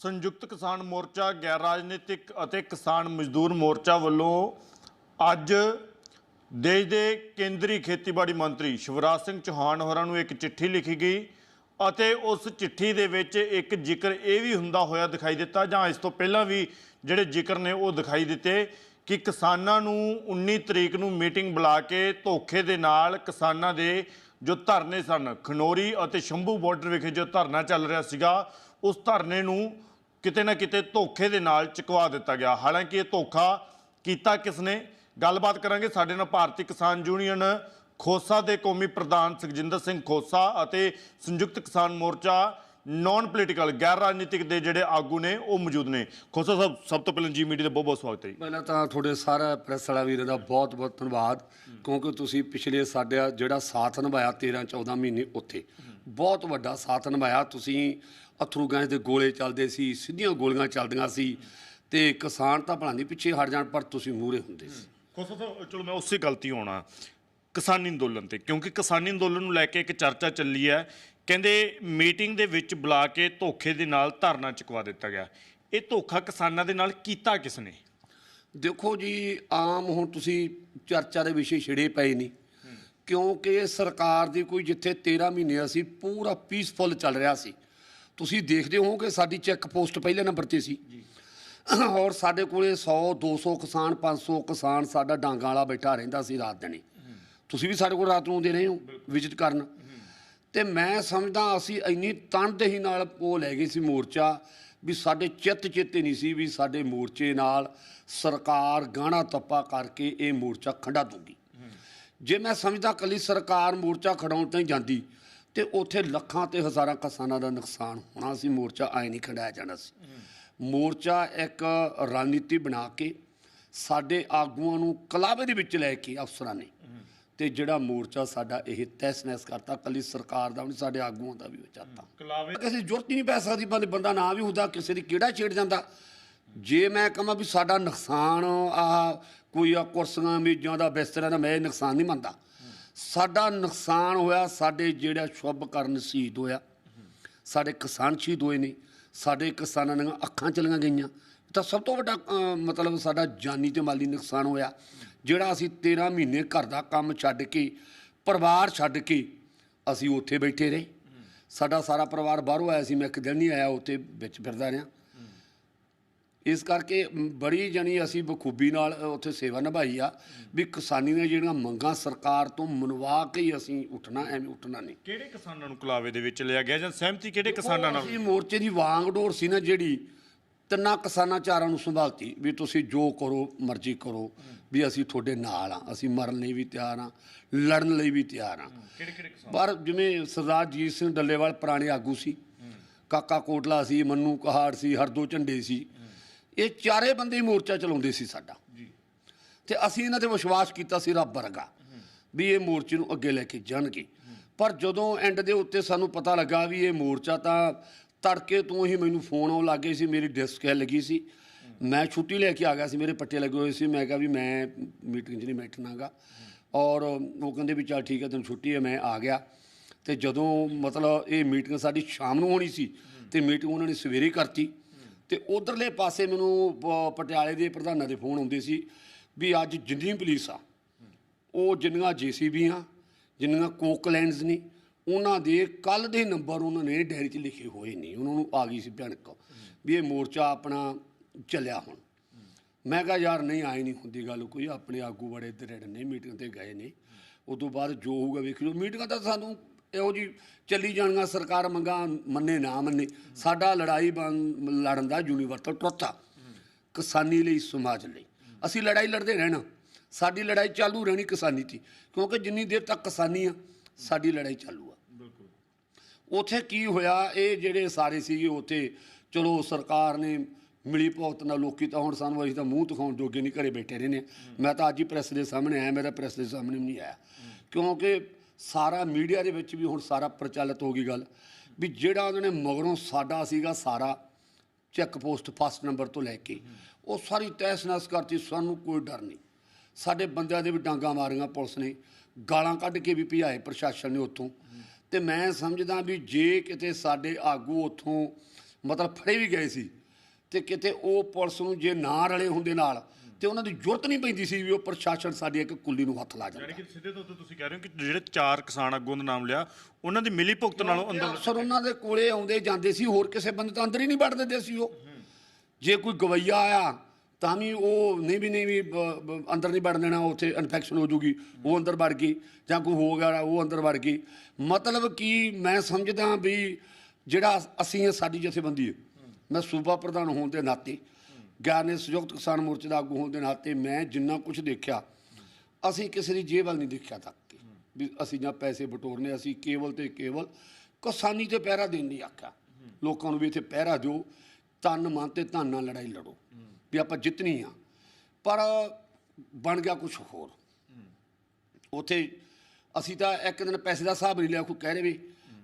ਸੰਯੁਕਤ ਕਿਸਾਨ ਮੋਰਚਾ, ਗੈਰ ਰਾਜਨੀਤਿਕ ਅਤੇ ਕਿਸਾਨ ਮਜ਼ਦੂਰ ਮੋਰਚਾ ਵੱਲੋਂ ਅੱਜ ਦੇਸ਼ ਦੇ ਕੇਂਦਰੀ ਖੇਤੀਬਾੜੀ ਮੰਤਰੀ ਸ਼ਿਵਰਾਜ ਸਿੰਘ ਚੌਹਾਨ ਹੋਰਾਂ ਨੂੰ ਇੱਕ ਚਿੱਠੀ ਲਿਖੀ ਗਈ ਅਤੇ ਉਸ ਚਿੱਠੀ ਦੇ ਵਿੱਚ ਇੱਕ ਜ਼ਿਕਰ ਇਹ ਵੀ ਹੁੰਦਾ ਹੋਇਆ ਦਿਖਾਈ ਦਿੱਤਾ, ਜਾਂ ਇਸ ਤੋਂ ਪਹਿਲਾਂ ਵੀ ਜਿਹੜੇ ਜ਼ਿਕਰ ਨੇ ਉਹ ਦਿਖਾਈ ਦਿੱਤੇ, ਕਿ ਕਿਸਾਨਾਂ ਨੂੰ 19 ਤਰੀਕ ਨੂੰ ਮੀਟਿੰਗ ਬੁਲਾ ਕੇ ਧੋਖੇ ਦੇ ਨਾਲ ਕਿਸਾਨਾਂ ਦੇ ਜੋ ਧਰਨੇ ਸਨ, ਖਨੋਰੀ ਅਤੇ ਸ਼ੰਭੂ ਬਾਰਡਰ ਵਿਖੇ ਜੋ ਧਰਨਾ ਚੱਲ ਰਿਹਾ ਸੀਗਾ ਉਸ ਧਰਨੇ ਨੂੰ ਕਿਤੇ ਨਾ ਕਿਤੇ ਧੋਖੇ ਦੇ ਨਾਲ ਚੁਕਵਾ ਦਿੱਤਾ ਗਿਆ। ਹਾਲਾਂਕਿ ਇਹ ਧੋਖਾ ਕੀਤਾ ਕਿਸ ਨੇ? ਗੱਲਬਾਤ ਕਰਾਂਗੇ ਸਾਡੇ ਨਾਲ ਭਾਰਤੀ ਕਿਸਾਨ ਯੂਨੀਅਨ ਖੋਸਾ ਦੇ ਕੌਮੀ ਪ੍ਰਧਾਨ ਸੁਖਜਿੰਦਰ ਸਿੰਘ ਖੋਸਾ ਅਤੇ ਸੰਯੁਕਤ ਕਿਸਾਨ ਮੋਰਚਾ ਨਾਨ ਪੋਲੀਟੀਕਲ ਗੈਰ ਰਾਜਨੀਤਿਕ ਦੇ ਜਿਹੜੇ ਆਗੂ ਨੇ, ਉਹ ਮੌਜੂਦ ਨੇ। ਖੋਸਾ ਸਾਹਿਬ, ਸਭ ਤੋਂ ਪਹਿਲਾਂ ਜੀ ਮੀਡੀਆ ਦਾ ਬਹੁਤ ਬਹੁਤ ਸਵਾਗਤ ਹੈ ਜੀ। ਪਹਿਲਾਂ ਤਾਂ ਤੁਹਾਡੇ ਸਾਰਾ ਪ੍ਰੈਸ ਵਾਲਾ ਵੀਰਾਂ ਦਾ ਬਹੁਤ ਬਹੁਤ ਧੰਨਵਾਦ, ਕਿਉਂਕਿ ਤੁਸੀਂ ਪਿਛਲੇ ਸਾਡਾ ਜਿਹੜਾ ਸਾਥ ਨਿਭਾਇਆ 13 14 ਮਹੀਨੇ ਉੱਥੇ, ਬਹੁਤ ਵੱਡਾ ਸਾਥ ਨਿਭਾਇਆ। ਤੁਸੀਂ ਅਥਰੂ ਗੈਸ ਦੇ ਗੋਲੇ ਚੱਲਦੇ ਸੀ ਸਿੱਧੀਆਂ ਗੋਲੀਆਂ ਚੱਲਦੀਆਂ ਸੀ ਤੇ ਕਿਸਾਨ ਤਾਂ ਭਲਾਂ ਦੀ ਪਿੱਛੇ ਹਟ ਜਾਣ ਪਰ ਤੁਸੀਂ ਮੂਹਰੇ ਹੁੰਦੇ ਸੀ। ਖੋਸਾ ਸਾਹਿਬ ਚਲੋ ਮੈਂ ਉਸੇ ਗਲਤੀ ਹੋਣਾ ਕਿਸਾਨੀ ਅੰਦੋਲਨ ਤੇ ਕਿਉਂਕਿ ਕਿਸਾਨੀ ਅੰਦੋਲਨ ਨੂੰ ਲੈ ਕੇ ਇੱਕ ਚਰਚਾ ਚੱਲੀ ਹੈ। ਕਹਿੰਦੇ ਮੀਟਿੰਗ ਦੇ ਵਿੱਚ ਬੁਲਾ ਕੇ ਧੋਖੇ ਦੇ ਨਾਲ ਧਰਨਾ ਚੁਕਵਾ ਦਿੱਤਾ ਗਿਆ। ਇਹ ਧੋਖਾ ਕਿਸਾਨਾਂ ਦੇ ਨਾਲ ਕੀਤਾ ਕਿਸ ਨੇ? ਦੇਖੋ ਜੀ ਆਮ ਹੁਣ ਤੁਸੀਂ ਚਰਚਾ ਦੇ ਵਿਸ਼ੇ ਛਿੜੇ ਪਏ ਨਹੀਂ ਕਿਉਂਕਿ ਸਰਕਾਰ ਦੀ ਕੋਈ ਜਿੱਥੇ 13 ਮਹੀਨੇ ਅਸੀਂ ਪੂਰਾ ਪੀਸਫੁਲ ਚੱਲ ਰਿਹਾ ਸੀ। ਤੁਸੀਂ ਦੇਖਦੇ ਹੋ ਕਿ ਸਾਡੀ ਚੈੱਕ ਪੋਸਟ ਪਹਿਲੇ ਨੰਬਰ ਤੇ ਸੀ। ਔਰ ਸਾਡੇ ਕੋਲੇ 100 200 ਕਿਸਾਨ 500 ਕਿਸਾਨ ਸਾਡਾ ਡਾਂਗਾਂ ਵਾਲਾ ਬੈਠਾ ਰਹਿੰਦਾ ਸੀ ਰਾਤ ਦਿਨੇ। ਤੁਸੀਂ ਵੀ ਸਾਡੇ ਕੋਲ ਰਾਤ ਨੂੰ ਆਉਂਦੇ ਰਹੇ ਹੋ ਵਿਜ਼ਿਟ ਕਰਨ। ਤੇ ਮੈਂ ਸਮਝਦਾ ਅਸੀਂ ਇੰਨੀ ਤਨਦੇਹੀ ਨਾਲ ਉਹ ਲੈ ਗਏ ਸੀ ਮੋਰਚਾ ਵੀ ਸਾਡੇ ਚਿੱਤ ਚੇਤੇ ਨਹੀਂ ਸੀ ਵੀ ਸਾਡੇ ਮੋਰਚੇ ਨਾਲ ਸਰਕਾਰ ਗਾਣਾ ਤੱਪਾ ਕਰਕੇ ਇਹ ਮੋਰਚਾ ਖੰਡਾ ਦੂਗੀ ਜੇ ਮੈਂ ਸਮਝਦਾ ਕੱਲੀ ਸਰਕਾਰ ਮੋਰਚਾ ਖੜਾਉਣ ਤਾਂ ਹੀ ਜਾਂਦੀ ਤੇ ਉੱਥੇ ਲੱਖਾਂ ਤੇ ਹਜ਼ਾਰਾਂ ਕਿਸਾਨਾਂ ਦਾ ਨੁਕਸਾਨ ਹੋਣਾ ਸੀ ਮੋਰਚਾ ਐ ਨਹੀਂ ਖੰਡਾਇਆ ਜਾਣਾ ਸੀ। ਮੋਰਚਾ ਇੱਕ ਰਣਨੀਤੀ ਬਣਾ ਕੇ ਸਾਡੇ ਆਗੂਆਂ ਨੂੰ ਕਲਾਵੇ ਦੇ ਵਿੱਚ ਲੈ ਕੇ ਅਫਸਰਾਂ ਨੇ ਤੇ ਜਿਹੜਾ ਮੋਰਚਾ ਸਾਡਾ ਇਹ ਤਹਿਸ ਨਹਿਸ ਕਰਤਾ ਕੱਲੀ ਸਰਕਾਰ ਦਾ ਨਹੀਂ, ਸਾਡੇ ਆਗੂਆਂ ਦਾ ਵੀ ਵਿਚਾਰਤਾ ਕਲਾਵੇ ਕਿਸੇ ਜ਼ਰੂਰਤ ਹੀ ਨਹੀਂ ਪੈ ਸਕਦੀ ਬੰਦੇ ਬੰਦਾ ਨਾ ਵੀ ਹੁੰਦਾ ਕਿਸੇ ਦੀ ਕਿਹੜਾ ਛੇੜ ਜਾਂਦਾ। ਜੇ ਮੈਂ ਕਹਾਂ ਵੀ ਸਾਡਾ ਨੁਕਸਾਨ ਆ ਕੋਈ ਆ ਕੁਰਸੀਆਂ ਮੇਜ਼ਾਂ ਦਾ ਬਿਸਤਰਿਆਂ ਦਾ ਮੈਂ ਨੁਕਸਾਨ ਨਹੀਂ ਮੰਨਦਾ। ਸਾਡਾ ਨੁਕਸਾਨ ਹੋਇਆ, ਸਾਡੇ ਜਿਹੜਾ ਸ਼ੁਭ ਕਰਨ ਸ਼ਹੀਦ ਹੋਇਆ। ਸਾਡੇ ਕਿਸਾਨ ਸ਼ਹੀਦ ਹੋਏ ਨੇ, ਸਾਡੇ ਕਿਸਾਨਾਂ ਦੀਆਂ ਅੱਖਾਂ ਚਲੀਆਂ ਗਈਆਂ। ਤਾਂ ਸਭ ਤੋਂ ਵੱਡਾ ਮਤਲਬ ਸਾਡਾ ਜਾਨੀ ਤੇ ਮਾਲੀ ਨੁਕਸਾਨ ਹੋਇਆ। ਜਿਹੜਾ ਅਸੀਂ 13 ਮਹੀਨੇ ਘਰ ਦਾ ਕੰਮ ਛੱਡ ਕੇ, ਪਰਿਵਾਰ ਛੱਡ ਕੇ ਅਸੀਂ ਉੱਥੇ ਬੈਠੇ ਰਹੇ। ਸਾਡਾ ਸਾਰਾ ਪਰਿਵਾਰ ਬਾਹਰੋਂ ਆਇਆ ਸੀ, ਮੈਂ ਇੱਕ ਦਿਨ ਨਹੀਂ ਆਇਆ, ਉੱਥੇ ਵਿੱਚ ਫਿਰਦਾ ਰਿਹਾ। ਇਸ ਕਰਕੇ ਬੜੀ ਜਣੀ ਅਸੀਂ ਬਖੂਬੀ ਨਾਲ ਉੱਥੇ ਸੇਵਾ ਨਿਭਾਈ ਆ ਵੀ ਕਿਸਾਨੀ ਦੀਆਂ ਜਿਹੜੀਆਂ ਮੰਗਾਂ ਸਰਕਾਰ ਤੋਂ ਮਨਵਾ ਕੇ ਹੀ ਅਸੀਂ ਉੱਠਣਾ ਐਵੇਂ ਉੱਠਣਾ ਨਹੀਂ। ਕਿਹੜੇ ਕਿਸਾਨਾਂ ਨੂੰ ਕਲਾਵੇ ਦੇ ਵਿੱਚ ਲਿਆ ਗਿਆ ਜਾਂ ਸਹਿਮਤੀ ਕਿਹੜੇ ਕਿਸਾਨਾਂ ਨਾਲ? ਅਸੀਂ ਮੋਰਚੇ ਦੀ ਵਾਂਗ ਡੋਰ ਸੀ ਨਾ ਜਿਹੜੀ ਤਿੰਨਾਂ ਕਿਸਾਨਾਂ ਚਾਰਾਂ ਨੂੰ ਸੰਭਾਲਤੀ ਵੀ ਤੁਸੀਂ ਜੋ ਕਰੋ ਮਰਜ਼ੀ ਕਰੋ ਵੀ ਅਸੀਂ ਤੁਹਾਡੇ ਨਾਲ ਆ ਅਸੀਂ ਮਰਨ ਲਈ ਵੀ ਤਿਆਰ ਆ ਲੜਨ ਲਈ ਵੀ ਤਿਆਰ ਆ। ਪਰ ਜਿਵੇਂ ਸਰਦਾਰ ਜੀਤ ਸਿੰਘ ਡੱਲੇਵਾਲ ਪੁਰਾਣੇ ਆਗੂ ਸੀ ਕਾਕਾ ਕੋਟਲਾ ਸੀ ਮੰਨੂ ਕਹਾੜ ਸੀ ਹਰਦੋ ਝੰਡੇ ਸੀ ਇਹ ਚਾਰੇ ਬੰਦੇ ਹੀ ਮੋਰਚਾ ਚਲਾਉਂਦੇ ਸੀ ਸਾਡਾ। ਜੀ। ਤੇ ਅਸੀਂ ਇਹਨਾਂ ਤੇ ਵਿਸ਼ਵਾਸ ਕੀਤਾ ਸੀ ਰੱਬ ਵਰਗਾ ਵੀ ਇਹ ਮੋਰਚੇ ਨੂੰ ਅੱਗੇ ਲੈ ਕੇ ਜਾਣਗੇ। ਪਰ ਜਦੋਂ ਐਂਡ ਦੇ ਉੱਤੇ ਸਾਨੂੰ ਪਤਾ ਲੱਗਾ ਵੀ ਇਹ ਮੋਰਚਾ ਤਾਂ ਤੜਕੇ ਤੋਂ ਹੀ ਮੈਨੂੰ ਫੋਨ ਆਉਣ ਲੱਗੇ ਸੀ ਮੇਰੀ ਡਿਸਕ ਹੈ ਲੱਗੀ ਸੀ। ਮੈਂ ਛੁੱਟੀ ਲੈ ਕੇ ਆ ਗਿਆ ਸੀ ਮੇਰੇ ਪੱਟੇ ਲੱਗੇ ਹੋਏ ਸੀ। ਮੈਂ ਕਿਹਾ ਵੀ ਮੈਂ ਮੀਟਿੰਗ 'ਚ ਨਹੀਂ ਬੈਠਣਾਗਾ। ਔਰ ਉਹ ਕਹਿੰਦੇ ਵੀ ਚੱਲ ਠੀਕ ਹੈ ਤੈਨੂੰ ਛੁੱਟੀ ਹੈ ਮੈਂ ਆ ਗਿਆ। ਤੇ ਜਦੋਂ ਮਤਲਬ ਇਹ ਮੀਟਿੰਗ ਸਾਡੀ ਸ਼ਾਮ ਨੂੰ ਹੋਣੀ ਸੀ ਤੇ ਮੀਟਿੰਗ ਉਹਨਾਂ ਨੇ ਸਵੇਰੇ ਕਰਤੀ। ਤੇ ਉਧਰਲੇ ਪਾਸੇ ਮੈਨੂੰ ਪ- ਪਟਿਆਲੇ ਦੇ ਪ੍ਰਧਾਨਾਂ ਦੇ ਫੋਨ ਆਉਂਦੇ ਸੀ ਵੀ ਅੱਜ ਜਿੰਨੀ ਪੁਲਿਸ ਆ, ਉਹ ਜਿੰਨੀਆਂ ਜੀਸੀਬੀਆਂ ਜਿੰਨੀਆਂ ਕੋਕਲੈਂਡਸ ਨੇ, ਉਹਨਾਂ ਦੇ ਕੱਲ ਦੇ ਨੰਬਰ ਉਹਨਾਂ ਨੇ ਡਾਇਰੀ 'ਚ ਲਿਖੇ ਹੋਏ ਨੇ, ਉਹਨਾਂ ਨੂੰ ਆ ਗਈ ਸੀ ਭਿਆਨਕ, ਵੀ ਇਹ ਮੋਰਚਾ ਆਪਣਾ ਚੱਲਿਆ ਹੁਣ। ਮੈਂ ਕਿਹਾ, ਯਾਰ, ਨਹੀਂ, ਆਏ ਨਹੀਂ ਹੁੰਦੀ ਗੱਲ ਕੋਈ, ਆਪਣੇ ਆਗੂ ਬੜੇ ਦਰੜ ਨੇ ਮੀਟਿੰਗ ਤੇ ਗਏ ਨੇ ਉਸ ਤੋਂ ਬਾਅਦ ਜੋ ਹੋਊਗਾ ਵੇਖ ਲਓ ਮੀਟਿੰਗਾਂ ਤਾਂ ਸਾਨੂੰ ਇਹੋ ਜੀ ਚੱਲੀ ਜਾਣੀਆਂ ਸਰਕਾਰ ਮੰਗਾ ਮੰਨੇ ਨਾ ਮੰਨੇ। ਸਾਡਾ ਲੜਾਈ ਲੜਨ ਦਾ ਯੂਨੀਵਰਸਲ ਆ ਕਿਸਾਨੀ ਲਈ ਸਮਾਜ ਲਈ। ਅਸੀਂ ਲੜਾਈ ਲੜਦੇ ਰਹਿਣਾ। ਸਾਡੀ ਲੜਾਈ ਚਾਲੂ ਰਹਿਣੀ ਕਿਸਾਨੀ ਦੀ ਕਿਉਂਕਿ ਜਿੰਨੀ ਦੇਰ ਤੱਕ ਕਿਸਾਨੀ ਆ ਸਾਡੀ ਲੜਾਈ ਚਾਲੂ ਆ। ਬਿਲਕੁਲ। ਉਥੇ ਕੀ ਹੋਇਆ ਇਹ ਜਿਹੜੇ ਸਾਰੇ ਸੀਗੇ ਉਥੇ ਚਲੋ ਸਰਕਾਰ ਨੇ ਮਿਲੀ ਭੁਗਤ ਨਾਲ ਲੋਕੀ ਤਾਂ ਹੁਣ ਸਾਨੂੰ ਅਸੀਂ ਤਾਂ ਮੂੰਹ ਦਿਖਾਉਣ ਜੋਗੇ ਨਹੀਂ ਘਰੇ ਬੈਠੇ ਰਹਿੰਦੇ ਹਾਂ। ਮੈਂ ਤਾਂ ਅੱਜ ਹੀ ਪ੍ਰੈਸ ਦੇ ਸਾਹਮਣੇ ਆਇਆ ਮੇਰਾ ਪ੍ਰੈਸ ਦੇ ਸਾਹਮਣੇ ਨਹੀਂ ਆਇਆ। ਕਿਉਂਕਿ ਸਾਰਾ ਮੀਡੀਆ ਦੇ ਵਿੱਚ ਵੀ ਹੁਣ ਸਾਰਾ ਪ੍ਰਚਲਿਤ ਹੋ ਗਈ ਗੱਲ, ਵੀ ਜਿਹੜਾ ਉਹਨਾਂ ਨੇ ਮਗਰੋਂ ਸਾਡਾ ਸੀਗਾ ਸਾਰਾ ਚੈੱਕ ਪੋਸਟ ਫਸਟ ਨੰਬਰ ਤੋਂ ਲੈ ਕੇ, ਉਹ ਸਾਰੀ ਤਹਿਸ ਨਹਿਸ ਕਰਤੀ, ਸਾਨੂੰ ਕੋਈ ਡਰ ਨਹੀਂ। ਸਾਡੇ ਬੰਦਿਆਂ ਦੇ ਵੀ ਡਾਂਗਾ ਮਾਰੀਆਂ ਪੁਲਿਸ ਨੇ, ਗਾਲਾਂ ਕੱਢ ਕੇ ਵੀ ਭਜਾਏ ਪ੍ਰਸ਼ਾਸਨ ਨੇ ਉੱਥੋਂ। ਤੇ ਮੈਂ ਸਮਝਦਾ ਵੀ ਜੇ ਕਿਤੇ ਸਾਡੇ ਆਗੂ ਉੱਥੋਂ ਮਤਲਬ ਫੜੇ ਵੀ ਗਏ ਸੀ, ਤੇ ਕਿਤੇ ਉਹ ਪੁਲਿਸ ਨੂੰ ਜੇ ਨਾ ਰਲੇ ਹੁੰਦੇ ਨਾਲ ਤੇ ਉਹਨਾਂ ਦੀ ਜ਼ਰੂਰਤ ਨਹੀਂ ਪੈਂਦੀ ਸੀ ਵੀ ਉਹ ਪ੍ਰਸ਼ਾਸਨ ਸਾਡੀ ਇੱਕ ਕੁੱਲੀ ਨੂੰ ਹੱਥ ਲਾ ਜਾਂਦਾ ਯਾਨੀ ਕਿ ਸਿੱਧੇ ਤੌਰ ਤੇ ਤੁਸੀਂ ਕਹਿ ਰਹੇ ਹੋ ਕਿ ਜਿਹੜੇ ਚਾਰ ਕਿਸਾਨ ਆਗੂਆਂ ਦਾ ਨਾਮ ਲਿਆ ਉਹਨਾਂ ਦੀ ਮਿਲੀ ਭੁਗਤ ਨਾਲੋਂ ਅੰਦਰ ਅਫਸਰ ਉਹਨਾਂ ਦੇ ਕੋਲੇ ਆਉਂਦੇ ਜਾਂਦੇ ਸੀ ਹੋਰ ਕਿਸੇ ਬੰਦੇ ਤਾਂ ਅੰਦਰ ਹੀ ਨਹੀਂ ਵੜ ਦਿੰਦੇ ਸੀ ਉਹ। ਜੇ ਕੋਈ ਗਵਈਆ ਆਇਆ ਤਾਂ ਵੀ ਉਹ ਨਹੀਂ ਵੀ ਨਹੀਂ ਵੀ ਅੰਦਰ ਨਹੀਂ ਵੜ ਦੇਣਾ ਉੱਥੇ ਇਨਫੈਕਸ਼ਨ ਹੋ ਜੂਗੀ ਉਹ ਅੰਦਰ ਵੜ ਗਈ ਜਾਂ ਕੋਈ ਹੋ ਗਿਆ ਉਹ ਅੰਦਰ ਵੜ ਗਈ। ਮਤਲਬ ਕਿ ਮੈਂ ਸਮਝਦਾ ਵੀ ਜਿਹੜਾ ਅਸੀਂ ਸਾਡੀ ਜਥੇਬੰਦੀ ਹੈ। ਮੈਂ ਸੂਬਾ ਪ੍ਰਧਾਨ ਹੋਣ ਦੇ ਨਾਤੇ ਗਿਆਨੇ ਸੰਯੁਕਤ ਕਿਸਾਨ ਮੋਰਚੇ ਦਾ ਆਗੂ ਹੋਣ ਦੇ ਨਾਤੇ ਮੈਂ ਜਿੰਨਾ ਕੁਝ ਦੇਖਿਆ, ਅਸੀਂ ਕਿਸੇ ਦੀ ਜੇਬ ਵੱਲ ਨਹੀਂ ਦੇਖਿਆ ਤੱਕ ਵੀ ਅਸੀਂ ਜਾਂ ਪੈਸੇ ਬਟੋਰਨੇ, ਅਸੀਂ ਕੇਵਲ ਤੇ ਕੇਵਲ ਕਿਸਾਨੀ ਤੇ ਪਹਿਰਾ ਦੇਣ ਦੀ ਆਖਿਆ ਲੋਕਾਂ ਨੂੰ ਵੀ ਇੱਥੇ ਪਹਿਰਾ ਦਿਓ ਤਨ ਮਨ ਤੇ ਧਨ ਨਾਲ ਲੜਾਈ ਲੜੋ, ਵੀ ਆਪਾਂ ਜਿੱਤਣੀ ਆ। ਪਰ ਬਣ ਗਿਆ ਕੁਝ ਹੋਰ। ਉਥੇ ਅਸੀਂ ਤਾਂ ਇੱਕ ਦਿਨ ਪੈਸੇ ਦਾ ਹਿਸਾਬ ਨਹੀਂ ਲਿਆ, ਕੋਈ ਕਹਿ ਰਹੇ ਵੀ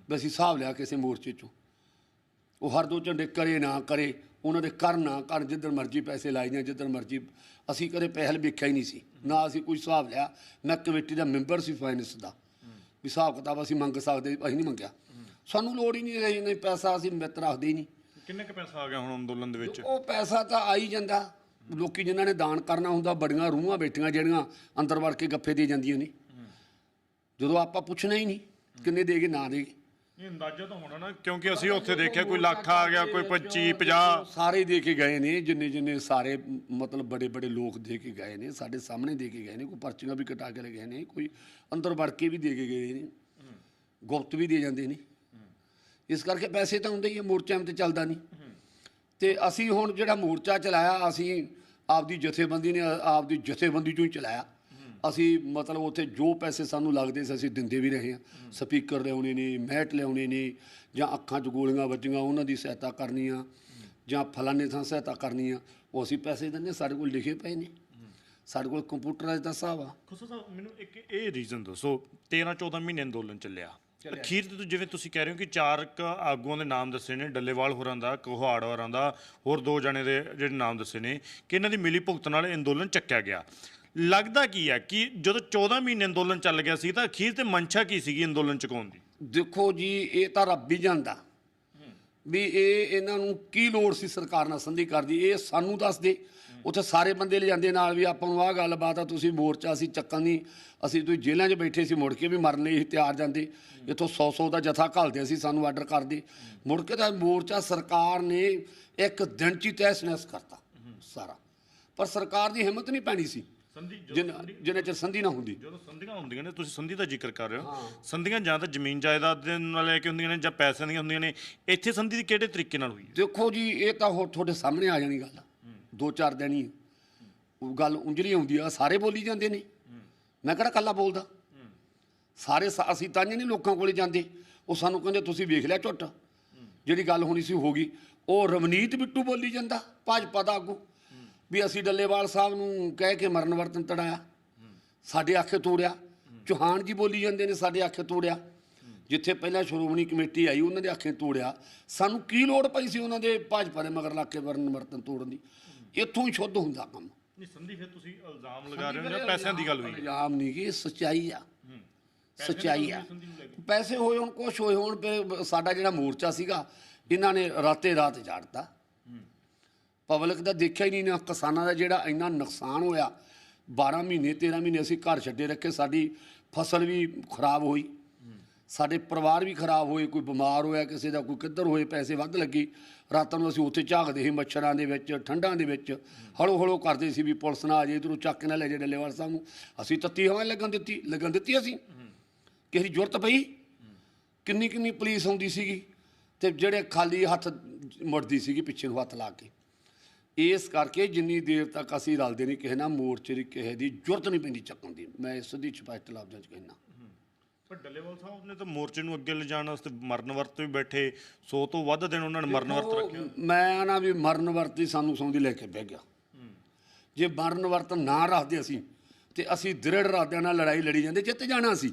ਵੀ ਅਸੀਂ ਹਿਸਾਬ ਲਿਆ ਕਿਸੇ ਮੋਰਚੇ ਚੋਂ। ਉਹ ਹਰ ਦੋ ਝੰਡੇ ਕਰੇ ਨਾ ਕਰੇ ਉਹਨਾਂ ਦੇ ਕਰ ਨਾ ਕਰ ਜਿੱਧਰ ਮਰਜ਼ੀ ਪੈਸੇ ਲਾਈ ਜਾਂ ਜਿੱਧਰ ਮਰਜ਼ੀ ਅਸੀਂ ਕਦੇ ਪਹਿਲ ਵੇਖਿਆ ਹੀ ਨਹੀਂ ਸੀ। ਨਾ ਅਸੀਂ ਕੋਈ ਹਿਸਾਬ ਲਿਆ ਮੈਂ ਕਮੇਟੀ ਦਾ ਮੈਂਬਰ ਸੀ ਫਾਈਨੈਂਸ ਦਾ। ਵੀ ਹਿਸਾਬ ਕਿਤਾਬ ਅਸੀਂ ਮੰਗ ਸਕਦੇ ਅਸੀਂ ਨਹੀਂ ਮੰਗਿਆ। ਸਾਨੂੰ ਲੋੜ ਹੀ ਨਹੀਂ ਰਹੀ ਨਹੀਂ ਪੈਸਾ ਅਸੀਂ ਮਿੱਤ ਰੱਖਦੇ ਹੀ ਨਹੀਂ। ਕਿੰਨੇ ਕੁ ਪੈਸਾ ਆ ਗਿਆ ਹੁਣ ਅੰਦੋਲਨ ਦੇ ਵਿੱਚ? ਉਹ ਪੈਸਾ ਤਾਂ ਆ ਹੀ ਜਾਂਦਾ। ਲੋਕੀ ਜਿਨ੍ਹਾਂ ਨੇ ਦਾਨ ਕਰਨਾ ਹੁੰਦਾ ਬੜੀਆਂ ਰੂਹਾਂ ਬੈਠੀਆਂ ਜਿਹੜੀਆਂ ਅੰਦਰ ਵੜ ਕੇ ਗੱਫੇ ਦੇ ਜਾਂਦੀਆਂ ਨੇ। ਜਦੋਂ ਆਪਾਂ ਪੁੱਛਣਾ ਹੀ ਨਹੀਂ ਕਿੰਨੇ ਦੇਗੇ ਨਾ ਦੇਗੇ ਇਹ ਅੰਦਾਜ਼ਾ ਤਾਂ ਹੋਣਾ ਨਾ ਕਿਉਂਕਿ ਅਸੀਂ ਉੱਥੇ ਦੇਖਿਆ ਕੋਈ ਲੱਖ ਆ ਗਿਆ ਕੋਈ 25 50 ਸਾਰੇ ਦੇ ਕੇ ਗਏ ਨੇ ਜਿੰਨੇ ਜਿੰਨੇ ਸਾਰੇ ਮਤਲਬ ਬੜੇ ਬੜੇ ਲੋਕ ਦੇ ਕੇ ਗਏ ਨੇ ਸਾਡੇ ਸਾਹਮਣੇ ਦੇ ਕੇ ਗਏ ਨੇ ਕੋਈ ਪਰਚੀਆਂ ਵੀ ਕਟਾ ਕੇ ਲੈ ਗਏ ਨੇ ਕੋਈ ਅੰਦਰ ਵੜ ਕੇ ਵੀ ਦੇ ਕੇ ਗਏ ਨੇ ਗੁਪਤ ਵੀ ਦੇ ਜਾਂਦੇ ਨੇ। ਇਸ ਕਰਕੇ ਪੈਸੇ ਤਾਂ ਹੁੰਦੇ ਹੀ ਮੋਰਚਿਆਂ ਤੇ ਚੱਲਦਾ ਨਹੀਂ। ਤੇ ਅਸੀਂ ਹੁਣ ਜਿਹੜਾ ਮੋਰਚਾ ਚਲਾਇਆ ਅਸੀਂ ਆਪਦੀ ਜਥੇਬੰਦੀ ਨੇ ਆਪਦੀ ਜਥੇਬੰਦੀ ਚੋਂ ਹੀ ਚਲਾਇਆ। ਅਸੀਂ ਮਤਲਬ ਉੱਥੇ ਜੋ ਪੈਸੇ ਸਾਨੂੰ ਲੱਗਦੇ ਸੀ ਅਸੀਂ ਦਿੰਦੇ ਵੀ ਰਹੇ ਹਾਂ। ਸਪੀਕਰ ਲਿਆਉਣੇ ਨੇ ਮੈਟ ਲਿਆਉਣੇ ਨੇ ਜਾਂ ਅੱਖਾਂ 'ਚ ਗੋਲੀਆਂ ਵੱਜੀਆਂ ਉਹਨਾਂ ਦੀ ਸਹਾਇਤਾ ਕਰਨੀ ਆ ਜਾਂ ਫਲਾਣੇ ਥਾਂ ਸਹਾਇਤਾ ਕਰਨੀ ਆ ਉਹ ਅਸੀਂ ਪੈਸੇ ਦਿੰਦੇ ਸਾਡੇ ਕੋਲ ਲਿਖੇ ਪਏ ਨੇ। ਸਾਡੇ ਕੋਲ ਕੰਪਿਊਟਰਾਈਜ਼ ਦਾ ਹਿਸਾਬ ਆ। ਖੁਸੋ ਸਾਹਿਬ ਮੈਨੂੰ ਇੱਕ ਇਹ ਰੀਜ਼ਨ ਦੱਸੋ 13 14 ਮਹੀਨੇ ਅੰਦੋਲਨ ਚੱਲਿਆ। ਅਖੀਰ ਤੇ ਜਿਵੇਂ ਤੁਸੀਂ ਕਹਿ ਰਹੇ ਹੋ ਕਿ ਚਾਰ ਕ ਆਗੂਆਂ ਦੇ ਨਾਮ ਦੱਸੇ ਨੇ ਡੱਲੇਵਾਲ ਹੋਰਾਂ ਦਾ ਕੋਹਾੜ ਹੋਰਾਂ ਦਾ ਹੋਰ ਦੋ ਜਣੇ ਦੇ ਜਿਹੜੇ ਨਾਮ ਦੱਸੇ ਨੇ ਕਿ ਇਹਨਾਂ ਦੀ ਮਿਲੀ ਭੁਗਤ ਨਾਲ ਅੰਦੋਲਨ ਚੱਕਿਆ ਗਿਆ। ਲੱਗਦਾ ਕੀ ਹੈ ਕਿ ਜਦੋਂ 14 ਮਹੀਨੇ ਅੰਦੋਲਨ ਚੱਲ ਗਿਆ ਸੀ ਤਾਂ ਅਖੀਰ ਤੇ ਮਨਸ਼ਾ ਕੀ ਸੀਗੀ ਅੰਦੋਲਨ ਚੁਕਾਉਣ ਦੀ? ਦੇਖੋ ਜੀ, ਇਹ ਤਾਂ ਰੱਬ ਹੀ ਜਾਂਦਾ ਵੀ ਇਹ ਇਹਨਾਂ ਨੂੰ ਕੀ ਲੋੜ ਸੀ ਸਰਕਾਰ ਨਾਲ ਸੰਧੀ ਕਰਦੀ ਇਹ ਸਾਨੂੰ ਦੱਸ ਦੇ। ਉੱਥੇ ਸਾਰੇ ਬੰਦੇ ਲੈ ਜਾਂਦੇ ਨਾਲ ਵੀ ਆਪਾਂ ਨੂੰ ਆਹ ਗੱਲਬਾਤ ਆ, ਤੁਸੀਂ ਮੋਰਚਾ, ਅਸੀਂ ਚੱਕਣ ਦੀ ਅਸੀਂ ਤੁਸੀਂ ਜੇਲ੍ਹਾਂ 'ਚ ਬੈਠੇ ਸੀ, ਮੁੜ ਕੇ ਵੀ ਮਰਨ ਲਈ ਤਿਆਰ ਜਾਂਦੇ। ਇੱਥੋਂ 100 100 ਦਾ ਜਥਾ ਘੱਲਦੇ ਸੀ ਸਾਨੂੰ ਆਰਡਰ ਕਰਦੇ। ਮੁੜ ਕੇ ਤਾਂ ਮੋਰਚਾ, ਸਰਕਾਰ ਨੇ ਇੱਕ ਦਿਨ 'ਚ ਹੀ ਤਹਿਸ ਨਹਿਸ ਕਰਤਾ ਸਾਰਾ। ਪਰ ਸਰਕਾਰ ਦੀ ਹਿੰਮਤ ਨਹੀਂ ਪੈਣੀ ਸੀ। ਸੰਧੀ ਜਿੰਨੇ ਚਿਰ ਸੰਧੀ ਨਾ ਹੁੰਦੀ। ਜਦੋਂ ਸੰਧੀਆਂ ਹੁੰਦੀਆਂ ਨੇ ਤੁਸੀਂ ਸੰਧੀ ਦਾ ਜ਼ਿਕਰ ਕਰ ਰਹੇ ਹੋ। ਸੰਧੀਆਂ ਜਾਂ ਤਾਂ ਜ਼ਮੀਨ ਜਾਇਦਾਦ ਦੇ ਨਾਲ ਲੈ ਕੇ ਹੁੰਦੀਆਂ ਨੇ ਜਾਂ ਪੈਸਿਆਂ ਦੀਆਂ ਹੁੰਦੀਆਂ ਨੇ। ਇੱਥੇ ਸੰਧੀ ਦੀ ਕਿਹੜੇ ਤਰੀਕੇ ਨਾਲ ਹੋਈ ਦੇਖੋ ਜੀ ਇਹ ਤਾਂ ਹੋਰ ਤੁਹਾਡੇ ਸਾਹਮਣੇ ਆ ਜਾਣੀ ਗੱਲ। ਦੋ ਚਾਰ ਦਿਨ ਹੀ ਉਹ ਗੱਲ ਉਂਜਲੀ ਆਉਂਦੀ ਆ ਸਾਰੇ ਬੋਲੀ ਜਾਂਦੇ ਨੇ। ਮੈਂ ਕਿਹੜਾ ਕੱਲਾ ਬੋਲਦਾ? ਸਾਰੇ ਅਸੀਂ ਤਾਂ ਨਹੀਂ ਲੋਕਾਂ ਕੋਲੇ ਜਾਂਦੇ। ਉਹ ਸਾਨੂੰ ਕਹਿੰਦੇ ਤੁਸੀਂ ਵੇਖ ਲਿਆ ਝੁੱਟ? ਜਿਹੜੀ ਗੱਲ ਹੋਣੀ ਸੀ ਹੋ ਗਈ। ਉਹ ਰਵਨੀਤ ਬਿੱਟੂ ਬੋਲੀ ਜਾਂਦਾ ਭਾਜਪਾ ਦਾ ਆਗੂ। ਵੀ ਅਸੀਂ ਡੱਲੇਵਾਲ ਸਾਹਿਬ ਨੂੰ ਕਹਿ ਕੇ ਮਰਨ ਵਰਤਨ ਤੜਾਇਆ। ਸਾਡੇ ਆਖੇ ਤੋੜਿਆ। ਚੌਹਾਨ ਜੀ ਬੋਲੀ ਜਾਂਦੇ ਨੇ ਸਾਡੇ ਆਖੇ ਤੋੜਿਆ। ਜਿੱਥੇ ਪਹਿਲਾਂ ਸ਼੍ਰੋਮਣੀ ਕਮੇਟੀ ਆਈ ਉਹਨਾਂ ਦੇ ਆਖੇ ਤੋੜਿਆ। ਸਾਨੂੰ ਕੀ ਲੋੜ ਪਈ ਸੀ ਉਹਨਾਂ ਦੇ ਭਾਜਪਾ ਦੇ ਮਗਰ ਲੱਗ ਕੇ ਵਰਨ ਵਰਤਨ ਤੋੜਨ ਦੀ? ਇੱਥੋਂ ਹੀ ਸ਼ੁੱਧ ਹੁੰਦਾ ਕੰਮ। ਨਹੀਂ ਸੰਧੀ ਫਿਰ ਤੁਸੀਂ ਇਲਜ਼ਾਮ ਲਗਾ ਰਹੇ ਹੋ ਜਾਂ ਪੈਸਿਆਂ ਦੀ ਗੱਲ ਹੋਈ? ਇਲਜ਼ਾਮ ਨਹੀਂ ਕਿ ਸੱਚਾਈ ਆ। ਸੱਚਾਈ ਆ। ਪੈਸੇ ਹੋਏ ਹੁਣ ਕੁਛ ਹੋਏ ਹੁਣ ਸਾਡਾ ਜਿਹੜਾ ਮੋਰਚਾ ਸੀਗਾ ਇਹਨਾਂ ਨੇ ਰਾਤੇ ਰਾਤ ਝਾੜਤਾ। ਪਬਲਿਕ ਦਾ ਦੇਖਿਆ ਹੀ ਨਹੀਂ ਨਾ, ਕਿਸਾਨਾਂ ਦਾ ਜਿਹੜਾ ਇੰਨਾ ਨੁਕਸਾਨ ਹੋਇਆ 12 ਮਹੀਨੇ 13 ਮਹੀਨੇ ਅਸੀਂ ਘਰ ਛੱਡੇ ਰੱਖੇ, ਸਾਡੀ ਫਸਲ ਵੀ ਖਰਾਬ ਹੋਈ। ਸਾਡੇ ਪਰਿਵਾਰ ਵੀ ਖਰਾਬ ਹੋਏ, ਕੋਈ ਬਿਮਾਰ ਹੋਇਆ, ਕਿਸੇ ਦਾ ਕੋਈ ਕਿੱਧਰ ਹੋਏ, ਪੈਸੇ ਵੱਧ ਲੱਗੀ। ਰਾਤਾਂ ਨੂੰ ਅਸੀਂ ਉੱਥੇ ਝਾਕਦੇ ਸੀ ਮੱਛਰਾਂ ਦੇ ਵਿੱਚ, ਠੰਡਾਂ ਦੇ ਵਿੱਚ। ਹਲੋ ਹਲੋ ਕਰਦੇ ਸੀ ਵੀ ਪੁਲਿਸ ਨਾ ਆ ਜੇ ਇਧਰੋਂ ਚੱਕ ਕੇ ਨਾ ਲੈ ਜੇ ਡੱਲੇਵਾਲ ਸਾਹਿਬ ਨੂੰ। ਅਸੀਂ ਤੱਤੀ ਹਵਾ ਲੱਗਣ ਦਿੱਤੀ ਲੱਗਣ ਦਿੱਤੀ ਅਸੀਂ। ਕਿਸੇ ਦੀ ਜ਼ਰੂਰਤ ਪਈ? ਕਿੰਨੀ ਕਿੰਨੀ ਪੁਲਿਸ ਆਉਂਦੀ ਸੀਗੀ ਤੇ ਜਿਹੜੇ ਖਾਲੀ ਹੱਥ ਮੁੜਦੀ ਸੀਗੀ, ਪਿੱਛੇ ਨੂੰ ਹੱਥ ਲਾ ਕੇ। ਇਸ ਕਰਕੇ ਜਿੰਨੀ ਦੇਰ ਤੱਕ ਅਸੀਂ ਰਲਦੇ ਨਹੀਂ ਕਿਸੇ ਨਾਲ ਮੋਰਚੇ ਦੀ ਕਿਸੇ ਦੀ ਜ਼ਰੂਰਤ ਨਹੀਂ ਪੈਂਦੀ ਚੱਕਣ ਦੀ। ਮੈਂ ਇਸ ਦੀ ਸਪਸ਼ਟ ਲਫ਼ਜ਼ਾਂ 'ਚ ਕਹਿਣਾ ਪਰ ਡੱਲੇਵਾਲ ਸਾਹਿਬ ਨੇ ਤਾਂ ਮੋਰਚੇ ਨੂੰ ਅੱਗੇ ਲਿਜਾਣ ਵਾਸਤੇ ਮਰਨ ਵਰਤ ਵੀ ਬੈਠੇ 100 ਤੋਂ ਵੱਧ ਦਿਨ ਉਹਨਾਂ ਨੇ ਮਰਨ ਵਰਤ ਰੱਖਿਆ। ਮੈਂ ਨਾ ਵੀ ਮਰਨ ਵਰਤੀ ਸਾਨੂੰ ਸੌਂਦੀ ਲੈ ਕੇ ਬਹਿ ਗਿਆ। ਜੇ ਮਰਨ ਵਰਤ ਨਾ ਰੱਖਦੇ ਅਸੀਂ ਤੇ ਅਸੀਂ ਦ੍ਰਿੜ ਰਾਦਿਆਂ ਨਾਲ ਲੜਾਈ ਲੜੀ ਜਾਂਦੇ ਜਿੱਤ ਜਾਣਾ ਸੀ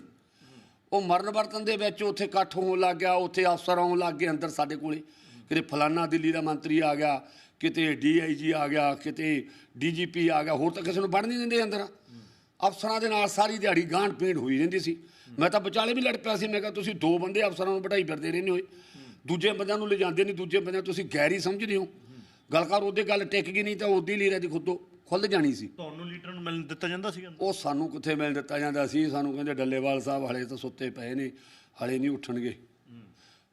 ਉਹ ਮਰਨ ਵਰਤਨ ਦੇ ਵਿੱਚ ਉੱਥੇ ਇਕੱਠ ਹੋਣ ਲੱਗ ਗਿਆ ਉੱਥੇ ਅਫਸਰ ਆਉਣ ਲੱਗ ਗਏ ਅੰਦਰ ਸਾਡੇ ਕੋਲੇ। ਕਿਤੇ ਫਲਾਨਾ ਦਿੱਲੀ ਦਾ ਮੰਤਰੀ ਆ ਗਿਆ ਕਿਤੇ ਡੀਆਈਜੀ ਆ ਗਿਆ ਕਿਤੇ ਡੀਜੀਪੀ ਆ ਗਿਆ ਹੋਰ ਤਾਂ ਕਿਸੇ ਨੂੰ ਵੜ ਨਹੀਂ ਦਿੰਦੇ ਅੰਦਰ। ਅਫਸਰਾਂ ਦੇ ਨਾਲ ਸਾਰੀ ਦਿਹਾੜੀ ਗਾਂਢ ਪੀਂਢ ਹੋਈ ਰਹਿੰਦੀ ਸੀ। ਮੈਂ ਤਾਂ ਵਿਚਾਲੇ ਵੀ ਲੜ ਪਿਆ ਸੀ ਮੈਂ ਕਿਹਾ ਤੁਸੀਂ ਦੋ ਬੰਦੇ ਅਫਸਰਾਂ ਨੂੰ ਬਿਠਾਈ ਫਿਰਦੇ ਰਹਿੰਦੇ ਹੋਏ। ਦੂਜੇ ਬੰਦਿਆਂ ਨੂੰ ਲਿਜਾਂਦੇ ਨਹੀਂ ਦੂਜੇ ਬੰਦਿਆਂ ਤੁਸੀਂ ਗੈਰ ਹੀ ਸਮਝਦੇ ਹੋ। ਗੱਲ ਕਰ ਉਹਦੇ ਗੱਲ ਟਿਕ ਗਈ ਨਹੀਂ ਤਾਂ ਉਹਦੀ ਲੀਰਾ ਦੀ ਖੁੱਦੋ ਖੁੱਲ ਜਾਣੀ ਸੀ। ਤੁਹਾਨੂੰ ਲੀਡਰ ਨੂੰ ਮਿਲਣ ਦਿੱਤਾ ਜਾਂਦਾ ਸੀਗਾ ਉਹ ਸਾਨੂੰ ਕਿੱਥੇ ਮਿਲ ਦਿੱਤਾ ਜਾਂਦਾ ਸੀ? ਸਾਨੂੰ ਕਹਿੰਦੇ ਡੱਲੇਵਾਲ ਸਾਹਿਬ ਹਲੇ ਤਾਂ ਸੁੱਤੇ ਪਏ ਨੇ ਹਲੇ ਨਹੀਂ ਉੱਠਣਗੇ।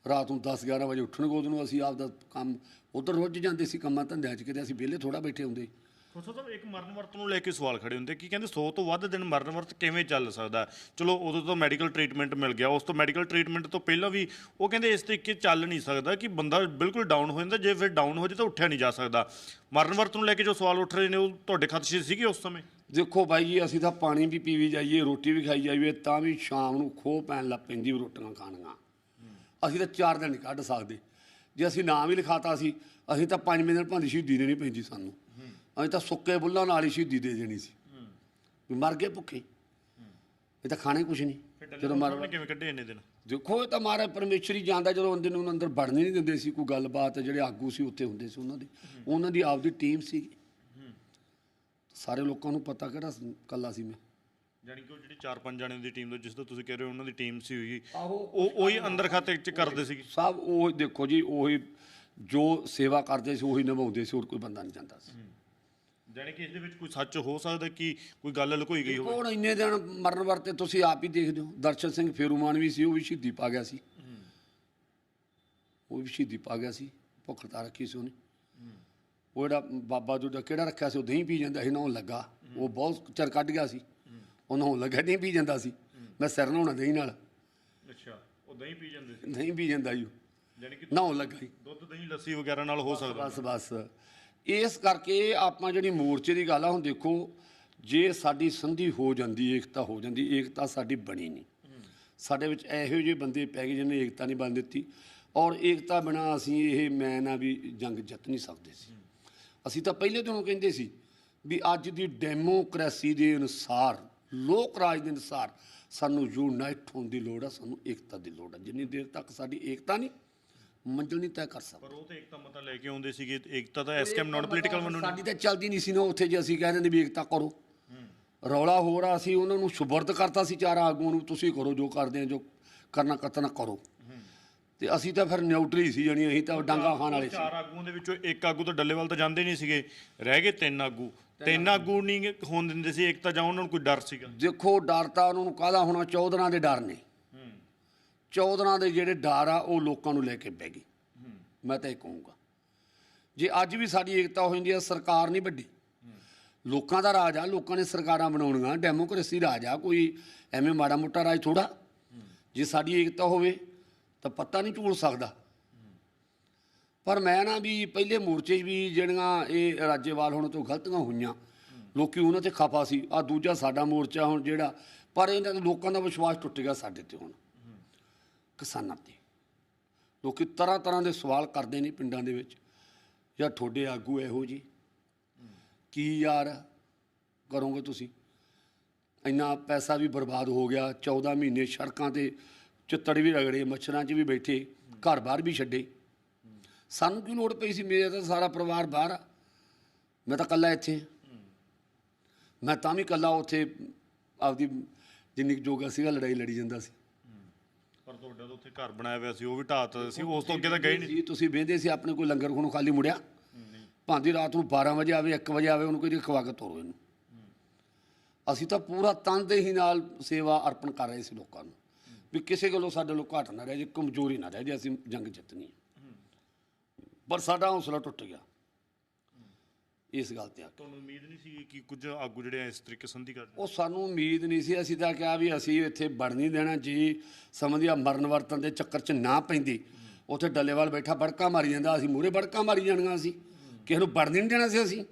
ਰਾਤ ਨੂੰ 10 11 ਵਜੇ ਉੱਠਣਗੇ ਉਦੋਂ ਨੂੰ ਅਸੀਂ ਆਪ ਦਾ ਕੰਮ ਉਧਰ ਰੁੱਝ ਜਾਂਦੇ ਸੀ ਕੰਮਾਂ ਧੰਦਿਆਂ 'ਚ ਕਿਤੇ ਅਸੀਂ ਵਿਹਲੇ ਥੋੜਾ ਬੈਠੇ ਹੁੰਦੇ। ਖੋਸਾ ਸਾਹਿਬ ਇੱਕ ਮਰਨ ਵਰਤ ਨੂੰ ਲੈ ਕੇ ਸਵਾਲ ਖੜੇ ਹੁੰਦੇ। ਕੀ ਕਹਿੰਦੇ 100 ਤੋਂ ਵੱਧ ਦਿਨ ਮਰਨ ਵਰਤ ਕਿਵੇਂ ਚੱਲ ਸਕਦਾ? ਚਲੋ ਉਦੋਂ ਤੋਂ ਮੈਡੀਕਲ ਟ੍ਰੀਟਮੈਂਟ ਮਿਲ ਗਿਆ। ਉਸ ਤੋਂ ਮੈਡੀਕਲ ਟ੍ਰੀਟਮੈਂਟ ਤੋਂ ਪਹਿਲਾਂ ਵੀ ਉਹ ਕਹਿੰਦੇ ਇਸ ਤਰੀਕੇ ਚੱਲ ਨਹੀਂ ਸਕਦਾ ਕਿ ਬੰਦਾ ਬਿਲਕੁਲ ਡਾਊਨ ਹੋ ਜਾਂਦਾ। ਜੇ ਫਿਰ ਡਾਊਨ ਹੋ ਜੇ ਤਾਂ ਉੱਠਿਆ ਨਹੀਂ ਜਾ ਸਕਦਾ। ਮਰਨ ਵਰਤ ਨੂੰ ਲੈ ਕੇ ਜੋ ਸਵਾਲ ਉੱਠ ਰਹੇ ਨੇ ਉਹ ਤੁਹਾਡੇ ਖਦਸ਼ੇ ਸੀਗੇ ਉਸ ਸਮੇਂ? ਦੇਖੋ ਬਾਈ ਜੀ ਅਸੀਂ ਤਾਂ ਪਾਣੀ ਵੀ ਪੀਵੀ ਜਾਈਏ ਰੋਟੀ ਵੀ ਖਾਈ ਜਾਈਏ ਤਾਂ ਵੀ ਸ਼ਾਮ ਨੂੰ ਖੋਹ ਪੈਣ ਲੱਗ ਪੈਂਦੀ ਰੋਟੀਆਂ ਖਾਣੀਆਂ। ਅਸੀਂ ਤਾਂ ਚਾਰ ਦਿਨ ਕੱਢ ਸਕਦੇ। ਜੇ ਅਸੀਂ ਨਾਮ ਹੀ ਲਿਖਾਤਾ ਸੀ ਅਸੀਂ ਤਾਂ ਪੰਜਵੇਂ ਦਿਨ ਭਾਂਦੀ ਸ਼ਹੀਦੀ ਦੇਣੀ ਪੈਂਦੀ ਸਾਨੂੰ। ਅਸੀਂ ਤਾਂ ਸੁੱਕੇ ਬੁੱਲਾਂ ਨਾਲ ਹੀ ਸ਼ਹੀਦੀ ਦੇ ਦੇਣੀ ਸੀ। ਵੀ ਮਰ ਗਏ ਭੁੱਖੇ। ਇਹ ਤਾਂ ਖਾਣੇ ਕੁਛ ਨਹੀਂ। ਜਦੋਂ ਮਰ ਕਿਵੇਂ ਕੱਢੇ ਇੰਨੇ ਦਿਨ? ਦੇਖੋ ਇਹ ਤਾਂ ਮਹਾਰਾਜ ਪਰਮੇਸ਼ਰ ਹੀ ਜਾਣਦਾ ਜਦੋਂ ਅੰਦਰ ਨੂੰ ਅੰਦਰ ਵੜਨ ਨਹੀਂ ਦਿੰਦੇ ਸੀ ਕੋਈ ਗੱਲਬਾਤ ਜਿਹੜੇ ਆਗੂ ਸੀ ਉੱਥੇ ਹੁੰਦੇ ਸੀ ਉਹਨਾਂ ਦੀ। ਉਹਨਾਂ ਦੀ ਆਪਦੀ ਟੀਮ ਸੀ ਸਾਰੇ ਲੋਕਾਂ ਨੂੰ ਪਤਾ ਕਿਹੜਾ ਕੱਲਾ ਸੀ ਮੈਂ। ਯਾਨੀ ਕਿ ਉਹ ਜਿਹੜੀ 4-5 ਜਣੇ ਦੀ ਟੀਮ ਤੋਂ ਜਿਸ ਤੋਂ ਤੁਸੀਂ ਕਹਿ ਰਹੇ ਹੋ ਉਹਨਾਂ ਦੀ ਟੀਮ ਸੀ ਹੋਈ ਆਹੋ ਉਹ ਉਹੀ ਅੰਦਰ ਖਾਤੇ ਚ ਕਰਦੇ ਸੀਗੇ। ਸਭ ਉਹ ਦੇਖੋ ਜੀ ਉਹੀ ਜੋ ਸੇਵਾ ਕਰਦੇ ਸੀ ਉਹੀ ਨਿਭਾਉਂਦੇ ਸੀ ਹੋਰ ਕੋਈ ਬੰਦਾ ਨਹੀਂ ਜਾਂਦਾ ਸੀ। ਯਾਨੀ ਕਿ ਇਸ ਦੇ ਵਿੱਚ ਕੋਈ ਸੱਚ ਹੋ ਸਕਦਾ ਕਿ ਕੋਈ ਗੱਲ ਲੁਕੋਈ ਗਈ ਹੋਵੇ? ਹੁਣ ਇੰਨੇ ਦਿਨ ਮਰਨ ਵਰਤੇ ਤੁਸੀਂ ਆਪ ਹੀ ਦੇਖਦੇ ਹੋ? ਦਰਸ਼ਨ ਸਿੰਘ ਫੇਰੂਮਾਨ ਵੀ ਸੀ ਉਹ ਵੀ ਸ਼ਹੀਦੀ ਪਾ ਗਿਆ ਸੀ। ਉਹ ਵੀ ਸ਼ਹੀਦੀ ਪਾ ਗਿਆ ਸੀ ਭੁੱਖ ਤਾਂ ਰੱਖੀ ਸੀ ਉਹਨੇ। ਉਹ ਜਿਹੜਾ ਬਾਬਾ ਦੂਜਾ ਕਿਹੜਾ ਰੱਖਿਆ ਸੀ ਉਹ ਦਹੀਂ ਪੀ ਜਾਂਦਾ ਸੀ ਨਹਾਉਣ ਲੱਗਾ। ਉਹ ਬਹੁਤ ਚਿਰ ਕੱਢ ਗਿਆ ਸੀ। ਉਹ ਨਹਾਉਣ ਲੱਗਾ ਨਹੀਂ ਪੀ ਜਾਂਦਾ ਸੀ। ਮੈਂ ਸਿਰ ਨਹਾਉਣਾ ਦਹੀਂ ਨਾਲ। ਅੱਛਾ ਉਹ ਦਹੀਂ ਪੀ ਜਾਂਦੇ ਸੀ? ਨਹੀਂ ਪੀ ਜਾਂਦਾ ਜੀ। ਯਾਨੀ ਕਿ ਨਹਾਉਣ ਲੱਗਾ ਦੁੱਧ ਦਹੀਂ ਲੱਸੀ ਵਗੈਰਾ ਨਾਲ ਹੋ ਸਕਦਾ। ਬਸ ਬਸ ਇਸ ਕਰਕੇ ਆਪਾਂ ਜਿਹੜੀ ਮੋਰਚੇ ਦੀ ਗੱਲ ਆ ਹੁਣ ਦੇਖੋ ਜੇ ਸਾਡੀ ਸੰਧੀ ਹੋ ਜਾਂਦੀ ਏਕਤਾ ਹੋ ਜਾਂਦੀ ਏਕਤਾ ਸਾਡੀ ਬਣੀ ਨਹੀਂ। ਸਾਡੇ ਵਿੱਚ ਇਹੋ ਜਿਹੇ ਬੰਦੇ ਪੈ ਗਏ ਜਿਹਨੇ ਏਕਤਾ ਨਹੀਂ ਬਣ ਦਿੱਤੀ। ਔਰ ਏਕਤਾ ਬਿਨਾ ਅਸੀਂ ਇਹ ਮੈਂ ਨਾ ਵੀ ਜੰਗ ਜਿੱਤ ਨਹੀਂ ਸਕਦੇ ਸੀ। ਅਸੀਂ ਤਾਂ ਪਹਿਲੇ ਦਿਨੋਂ ਕਹਿੰਦੇ ਸੀ ਵੀ ਅੱਜ ਦੀ ਡੈਮੋਕ੍ਰੇਸੀ ਦੇ ਅਨੁਸਾਰ ਲੋਕ ਰਾਜ ਦੇ ਅਨੁਸਾਰ ਸਾਨੂੰ ਯੂਨਾਈਟ ਹੋਣ ਦੀ ਲੋੜ ਆ ਸਾਨੂੰ ਏਕਤਾ ਦੀ ਲੋੜ ਆ। ਜਿੰਨੀ ਦੇਰ ਤੱਕ ਸਾਡੀ ਏਕਤਾ ਨਹੀਂ ਮੰਜ਼ਿਲ ਨਹੀਂ ਤੈਅ ਕਰ ਸਕਦੇ। ਪਰ ਉਹ ਤਾਂ ਏਕਤਾ ਮਤਾ ਲੈ ਕੇ ਆਉਂਦੇ ਸੀਗੇ ਏਕਤਾ ਤਾਂ ਐਸਕੇਐਮ ਨਾਨ ਪੋਲੀਟੀਕਲ ਵਨ ਸਾਡੀ ਤਾਂ ਚੱਲਦੀ ਨਹੀਂ ਸੀ ਨਾ ਉੱਥੇ ਜੇ ਅਸੀਂ ਕਹਿ ਦਿੰਦੇ ਵੀ ਏਕਤਾ ਕਰੋ। ਰੌਲਾ ਹੋ ਰਿਹਾ ਸੀ ਉਹਨਾਂ ਨੂੰ ਸੁਬਰਦ ਕਰਤਾ ਸੀ ਚਾਰ ਆਗੂਆਂ ਨੂੰ ਤੁਸੀਂ ਕਰੋ ਜੋ ਕਰਦੇ ਆ ਜੋ ਕਰਨਾ ਕਤਨਾ ਕਰੋ। ਤੇ ਅਸੀਂ ਤਾਂ ਫਿਰ ਨਿਊਟਰੀ ਸੀ ਜਾਨੀ ਅਸੀਂ ਤਾਂ ਡਾਂਗਾ ਖਾਣ ਵਾਲੇ ਸੀ। ਚਾਰ ਆਗੂਆਂ ਦੇ ਵਿੱਚੋਂ ਇੱਕ ਆਗੂ ਤਾਂ ਡੱਲੇਵਾਲ ਤਾਂ ਜਾਂਦੇ ਨਹੀਂ ਸੀਗੇ ਰਹਿ ਗਏ ਤਿੰਨ ਆਗੂ। ਤਿੰਨ ਆਗੂ। ਨਹੀਂ ਹੋਣ ਦਿੰਦੇ ਸੀ ਇੱਕ ਤਾਂ ਜਾਂ ਉਹਨਾਂ ਨੂੰ ਕੋਈ ਡਰ ਸੀਗਾ। ਦੇਖੋ ਡਰ ਤਾਂ ਉਹਨਾਂ ਨੂੰ ਕਾਹਦਾ ਹੋਣਾ ਚੌਧਰਾਂ ਦੇ ਡਰ ਨੇ। ਚੌਧਰਾਂ ਦੇ ਜਿਹੜੇ ਡਰ ਆ ਉਹ ਲੋਕਾਂ ਨੂੰ ਲੈ ਕੇ ਬਹਿ ਗਏ। ਮੈਂ ਤਾਂ ਇਹ ਕਹੂੰਗਾ। ਜੇ ਅੱਜ ਵੀ ਸਾਡੀ ਏਕਤਾ ਹੋ ਜਾਂਦੀ ਹੈ ਸਰਕਾਰ ਨਹੀਂ ਵੱਡੀ। ਲੋਕਾਂ ਦਾ ਰਾਜ ਆ ਲੋਕਾਂ ਨੇ ਸਰਕਾਰਾਂ ਬਣਾਉਣੀਆਂ। ਡੈਮੋਕ੍ਰੇਸੀ ਰਾਜ ਆ ਕੋਈ ਐਵੇਂ ਮਾੜਾ ਮੋਟਾ ਰਾਜ ਥੋੜਾ ਜੇ ਸਾਡੀ ਏਕਤਾ ਹੋਵੇ ਤਾਂ ਪੱਤਾ ਨਹੀਂ ਝੂਲ ਸਕਦਾ। ਪਰ ਮੈਂ ਨਾ ਵੀ ਪਹਿਲੇ ਮੋਰਚੇ 'ਚ ਵੀ ਜਿਹੜੀਆਂ ਇਹ ਰਾਜੇਵਾਲ ਹੋਣ ਤੋਂ ਗਲਤੀਆਂ ਹੋਈਆਂ, ਲੋਕੀ ਉਹਨਾਂ ਤੇ ਖਫਾ ਸੀ। ਆ ਦੂਜਾ ਸਾਡਾ ਮੋਰਚਾ ਹੁਣ ਜਿਹੜਾ, ਪਰ ਇਹਨਾਂ ਲੋਕਾਂ ਦਾ ਵਿਸ਼ਵਾਸ ਟੁੱਟ ਗਿਆ ਸਾਡੇ ਤੇ ਹੁਣ। ਕਿਸਾਨਾਂ ਤੇ। ਲੋਕੀ ਤਰ੍ਹਾਂ ਤਰ੍ਹਾਂ ਦੇ ਸਵਾਲ ਕਰਦੇ ਨੇ ਪਿੰਡਾਂ ਦੇ ਵਿੱਚ। ਯਾਰ ਤੁਹਾਡੇ ਆਗੂ ਇਹੋ ਜੀ ਕੀ ਯਾਰ ਕਰੋਗੇ ਤੁਸੀਂ? ਇੰਨਾ ਪੈਸਾ ਵੀ ਬਰਬਾਦ ਹੋ ਗਿਆ 14 ਮਹੀਨੇ ਸੜਕਾਂ ਤੇ ਚਿੱਤੜ ਵੀ ਰਗੜੇ ਮੱਛਰਾਂ 'ਚ ਵੀ ਬੈਠੇ ਘਰ-ਬਾਰ ਵੀ ਛੱਡੇ। ਸਾਨੂੰ ਕੀ ਲੋੜ ਪਈ ਸੀ? ਮੇਰਾ ਤਾਂ ਸਾਰਾ ਪਰਿਵਾਰ ਬਾਹਰ ਆ। ਮੈਂ ਤਾਂ ਇਕੱਲਾ ਇੱਥੇ। ਮੈਂ ਤਾਂ ਵੀ ਇਕੱਲਾ ਉੱਥੇ ਆਪਦੀ ਜਿੰਨੀ ਜੋਗਾ ਸੀਗਾ ਲੜਾਈ ਲੜੀ ਜਾਂਦਾ ਸੀ। ਪਰ ਤੁਹਾਡਾ ਤਾਂ ਉੱਥੇ ਘਰ ਬਣਾਇਆ ਹੋਇਆ ਸੀ ਉਹ ਵੀ ਢਾਤ ਸੀ ਉਸ ਤੋਂ ਅੱਗੇ ਤਾਂ ਗਏ ਨਹੀਂ। ਤੁਸੀਂ ਵੇਂਦੇ ਸੀ ਆਪਣੇ ਕੋਈ ਲੰਗਰ ਖੋਣੋਂ ਖਾਲੀ ਮੁੜਿਆ। ਭਾਂਦੀ ਰਾਤ ਨੂੰ 12 ਵਜੇ ਆਵੇ 1 ਵਜੇ ਆਵੇ ਉਹਨੂੰ ਕੋਈ ਖਵਾ ਕੇ ਤੋਰੋ ਇਹਨੂੰ। ਅਸੀਂ ਤਾਂ ਪੂਰਾ ਤਨਦੇਹੀ ਨਾਲ ਸੇਵਾ ਅਰਪਣ ਕਰ ਰਹੇ ਸੀ ਲੋਕਾਂ ਨੂੰ। ਵੀ ਕਿਸੇ ਗੱਲੋਂ ਸਾਡੇ ਲੋਕ ਘਾਟ ਨਾ ਰਹਿ ਜੇ ਕਮਜ਼ੋਰੀ ਨਾ ਰਹਿ ਜੇ ਅਸੀਂ ਜੰਗ ਜਿੱਤਣੀ ਹੈ। ਪਰ ਸਾਡਾ ਹੌਸਲਾ ਟੁੱਟ ਗਿਆ। ਇਸ ਗੱਲ ਤੇ ਆ। ਤੁਹਾਨੂੰ ਉਮੀਦ ਨਹੀਂ ਸੀ ਕਿ ਕੁਝ ਆਗੂ ਜਿਹੜੇ ਆ ਇਸ ਤਰੀਕੇ ਸੰਧੀ ਕਰਦੇ ਉਹ ਸਾਨੂੰ ਉਮੀਦ ਨਹੀਂ ਸੀ। ਅਸੀਂ ਤਾਂ ਕਿਹਾ ਵੀ ਅਸੀਂ ਇੱਥੇ ਵੜ ਨਹੀਂ ਦੇਣਾ ਜੀ। ਸਮਝਿਆ ਮਰਨ ਵਰਤਨ ਦੇ ਚੱਕਰ 'ਚ ਨਾ ਪੈਂਦੀ। ਉੱਥੇ ਡੱਲੇਵਾਲ ਬੈਠਾ ਬੜਕਾ ਮਾਰੀ ਜਾਂਦਾ। ਅਸੀਂ ਮੂਰੇ ਬੜਕਾ ਮਾਰੀ ਜਾਣੀਆਂ ਸੀ। ਕਿਸੇ ਨੂੰ ਵੜ ਨਹੀਂ ਦੇਣਾ ਸੀ ਅਸੀਂ।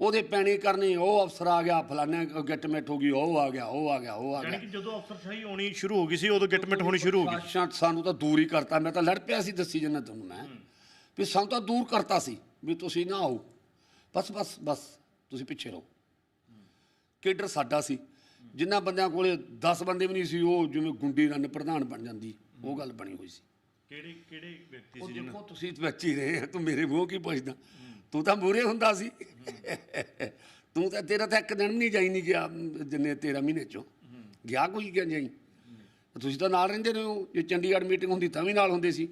ਉਹਦੇ ਪੈਣੀ ਕਰਨੀ ਉਹ ਅਫਸਰ ਆ ਗਿਆ ਫਲਾਣੇ ਗਿੱਟਮਿਟ ਹੋ ਗਈ ਉਹ ਆ ਗਿਆ ਉਹ ਆ ਗਿਆ ਉਹ ਆ ਯਾਨੀ ਗਿਆ ਕਿ ਜਦੋਂ ਅਫਸਰਸ਼ਾਹੀ ਆਉਣੀ ਸ਼ੁਰੂ ਹੋ ਗਈ ਸੀ ਉਦੋਂ ਗਿਟਮਿਟ ਹੋਣੀ ਸ਼ੁਰੂ ਹੋ ਗਈ। ਸ਼ਾਂ ਸਾਨੂੰ ਤਾਂ ਦੂਰ ਹੀ ਕਰਤਾ। ਮੈਂ ਤਾਂ ਲੜ ਪਿਆ ਸੀ ਦੱਸੀ ਜੰਨਾ ਤੁਹਾਨੂੰ ਮੈਂ। ਵੀ ਸਾਨੂੰ ਤਾਂ ਦੂਰ ਕਰਤਾ ਸੀ ਵੀ ਤੁਸੀਂ ਨਾ ਆਓ। ਬਸ ਬਸ ਬਸ ਤੁਸੀਂ ਪਿੱਛੇ ਰਹੋ। ਕੇਡਰ ਸਾਡਾ ਸੀ। ਜਿਨ੍ਹਾਂ ਬੰਦਿਆਂ ਕੋਲੇ 10 ਬੰਦੇ ਵੀ ਨਹੀਂ ਸੀ ਉਹ ਜਿਵੇਂ ਗੁੰਡੀ ਰਨ ਪ੍ਰਧਾਨ ਬਣ ਜਾਂਦੀ ਉਹ ਗੱਲ ਬਣੀ ਹੋਈ ਸੀ। ਕਿਹੜੇ ਕਿਹੜੇ ਵਿਅਕਤੀ ਉਹ ਸੀ ਜਿਹਨਾਂ ਦੇਖੋ ਤੁਸੀਂ ਵਿੱਚ ਹੀ ਰਹੇ ਆ, ਤੂੰ ਮੇਰੇ ਮੂੰਹ ਕੀ ਪੁੱਛਦਾ? ਤੂੰ ਤਾਂ ਮੂਰੇ ਹੁੰਦਾ ਸੀ। ਤੂੰ ਤਾਂ ਤੇਰਾ ਤਾਂ ਇੱਕ ਦਿਨ ਨਹੀਂ ਜਾਈ ਨਹੀਂ ਗਿਆ ਜਿੰਨੇ 13 ਮਹੀਨੇ ਚੋਂ। ਗਿਆ ਕੋਈ ਕਿਉਂ ਜਾਈ ਤੁਸੀਂ ਤਾਂ ਨਾਲ ਰਹਿੰਦੇ ਰਹੇ ਹੋ। ਜੇ ਚੰਡੀਗੜ੍ਹ ਮੀਟਿੰਗ ਹੁੰਦੀ ਤਾਂ ਵੀ ਨਾਲ ਹੁੰਦੇ ਸੀ।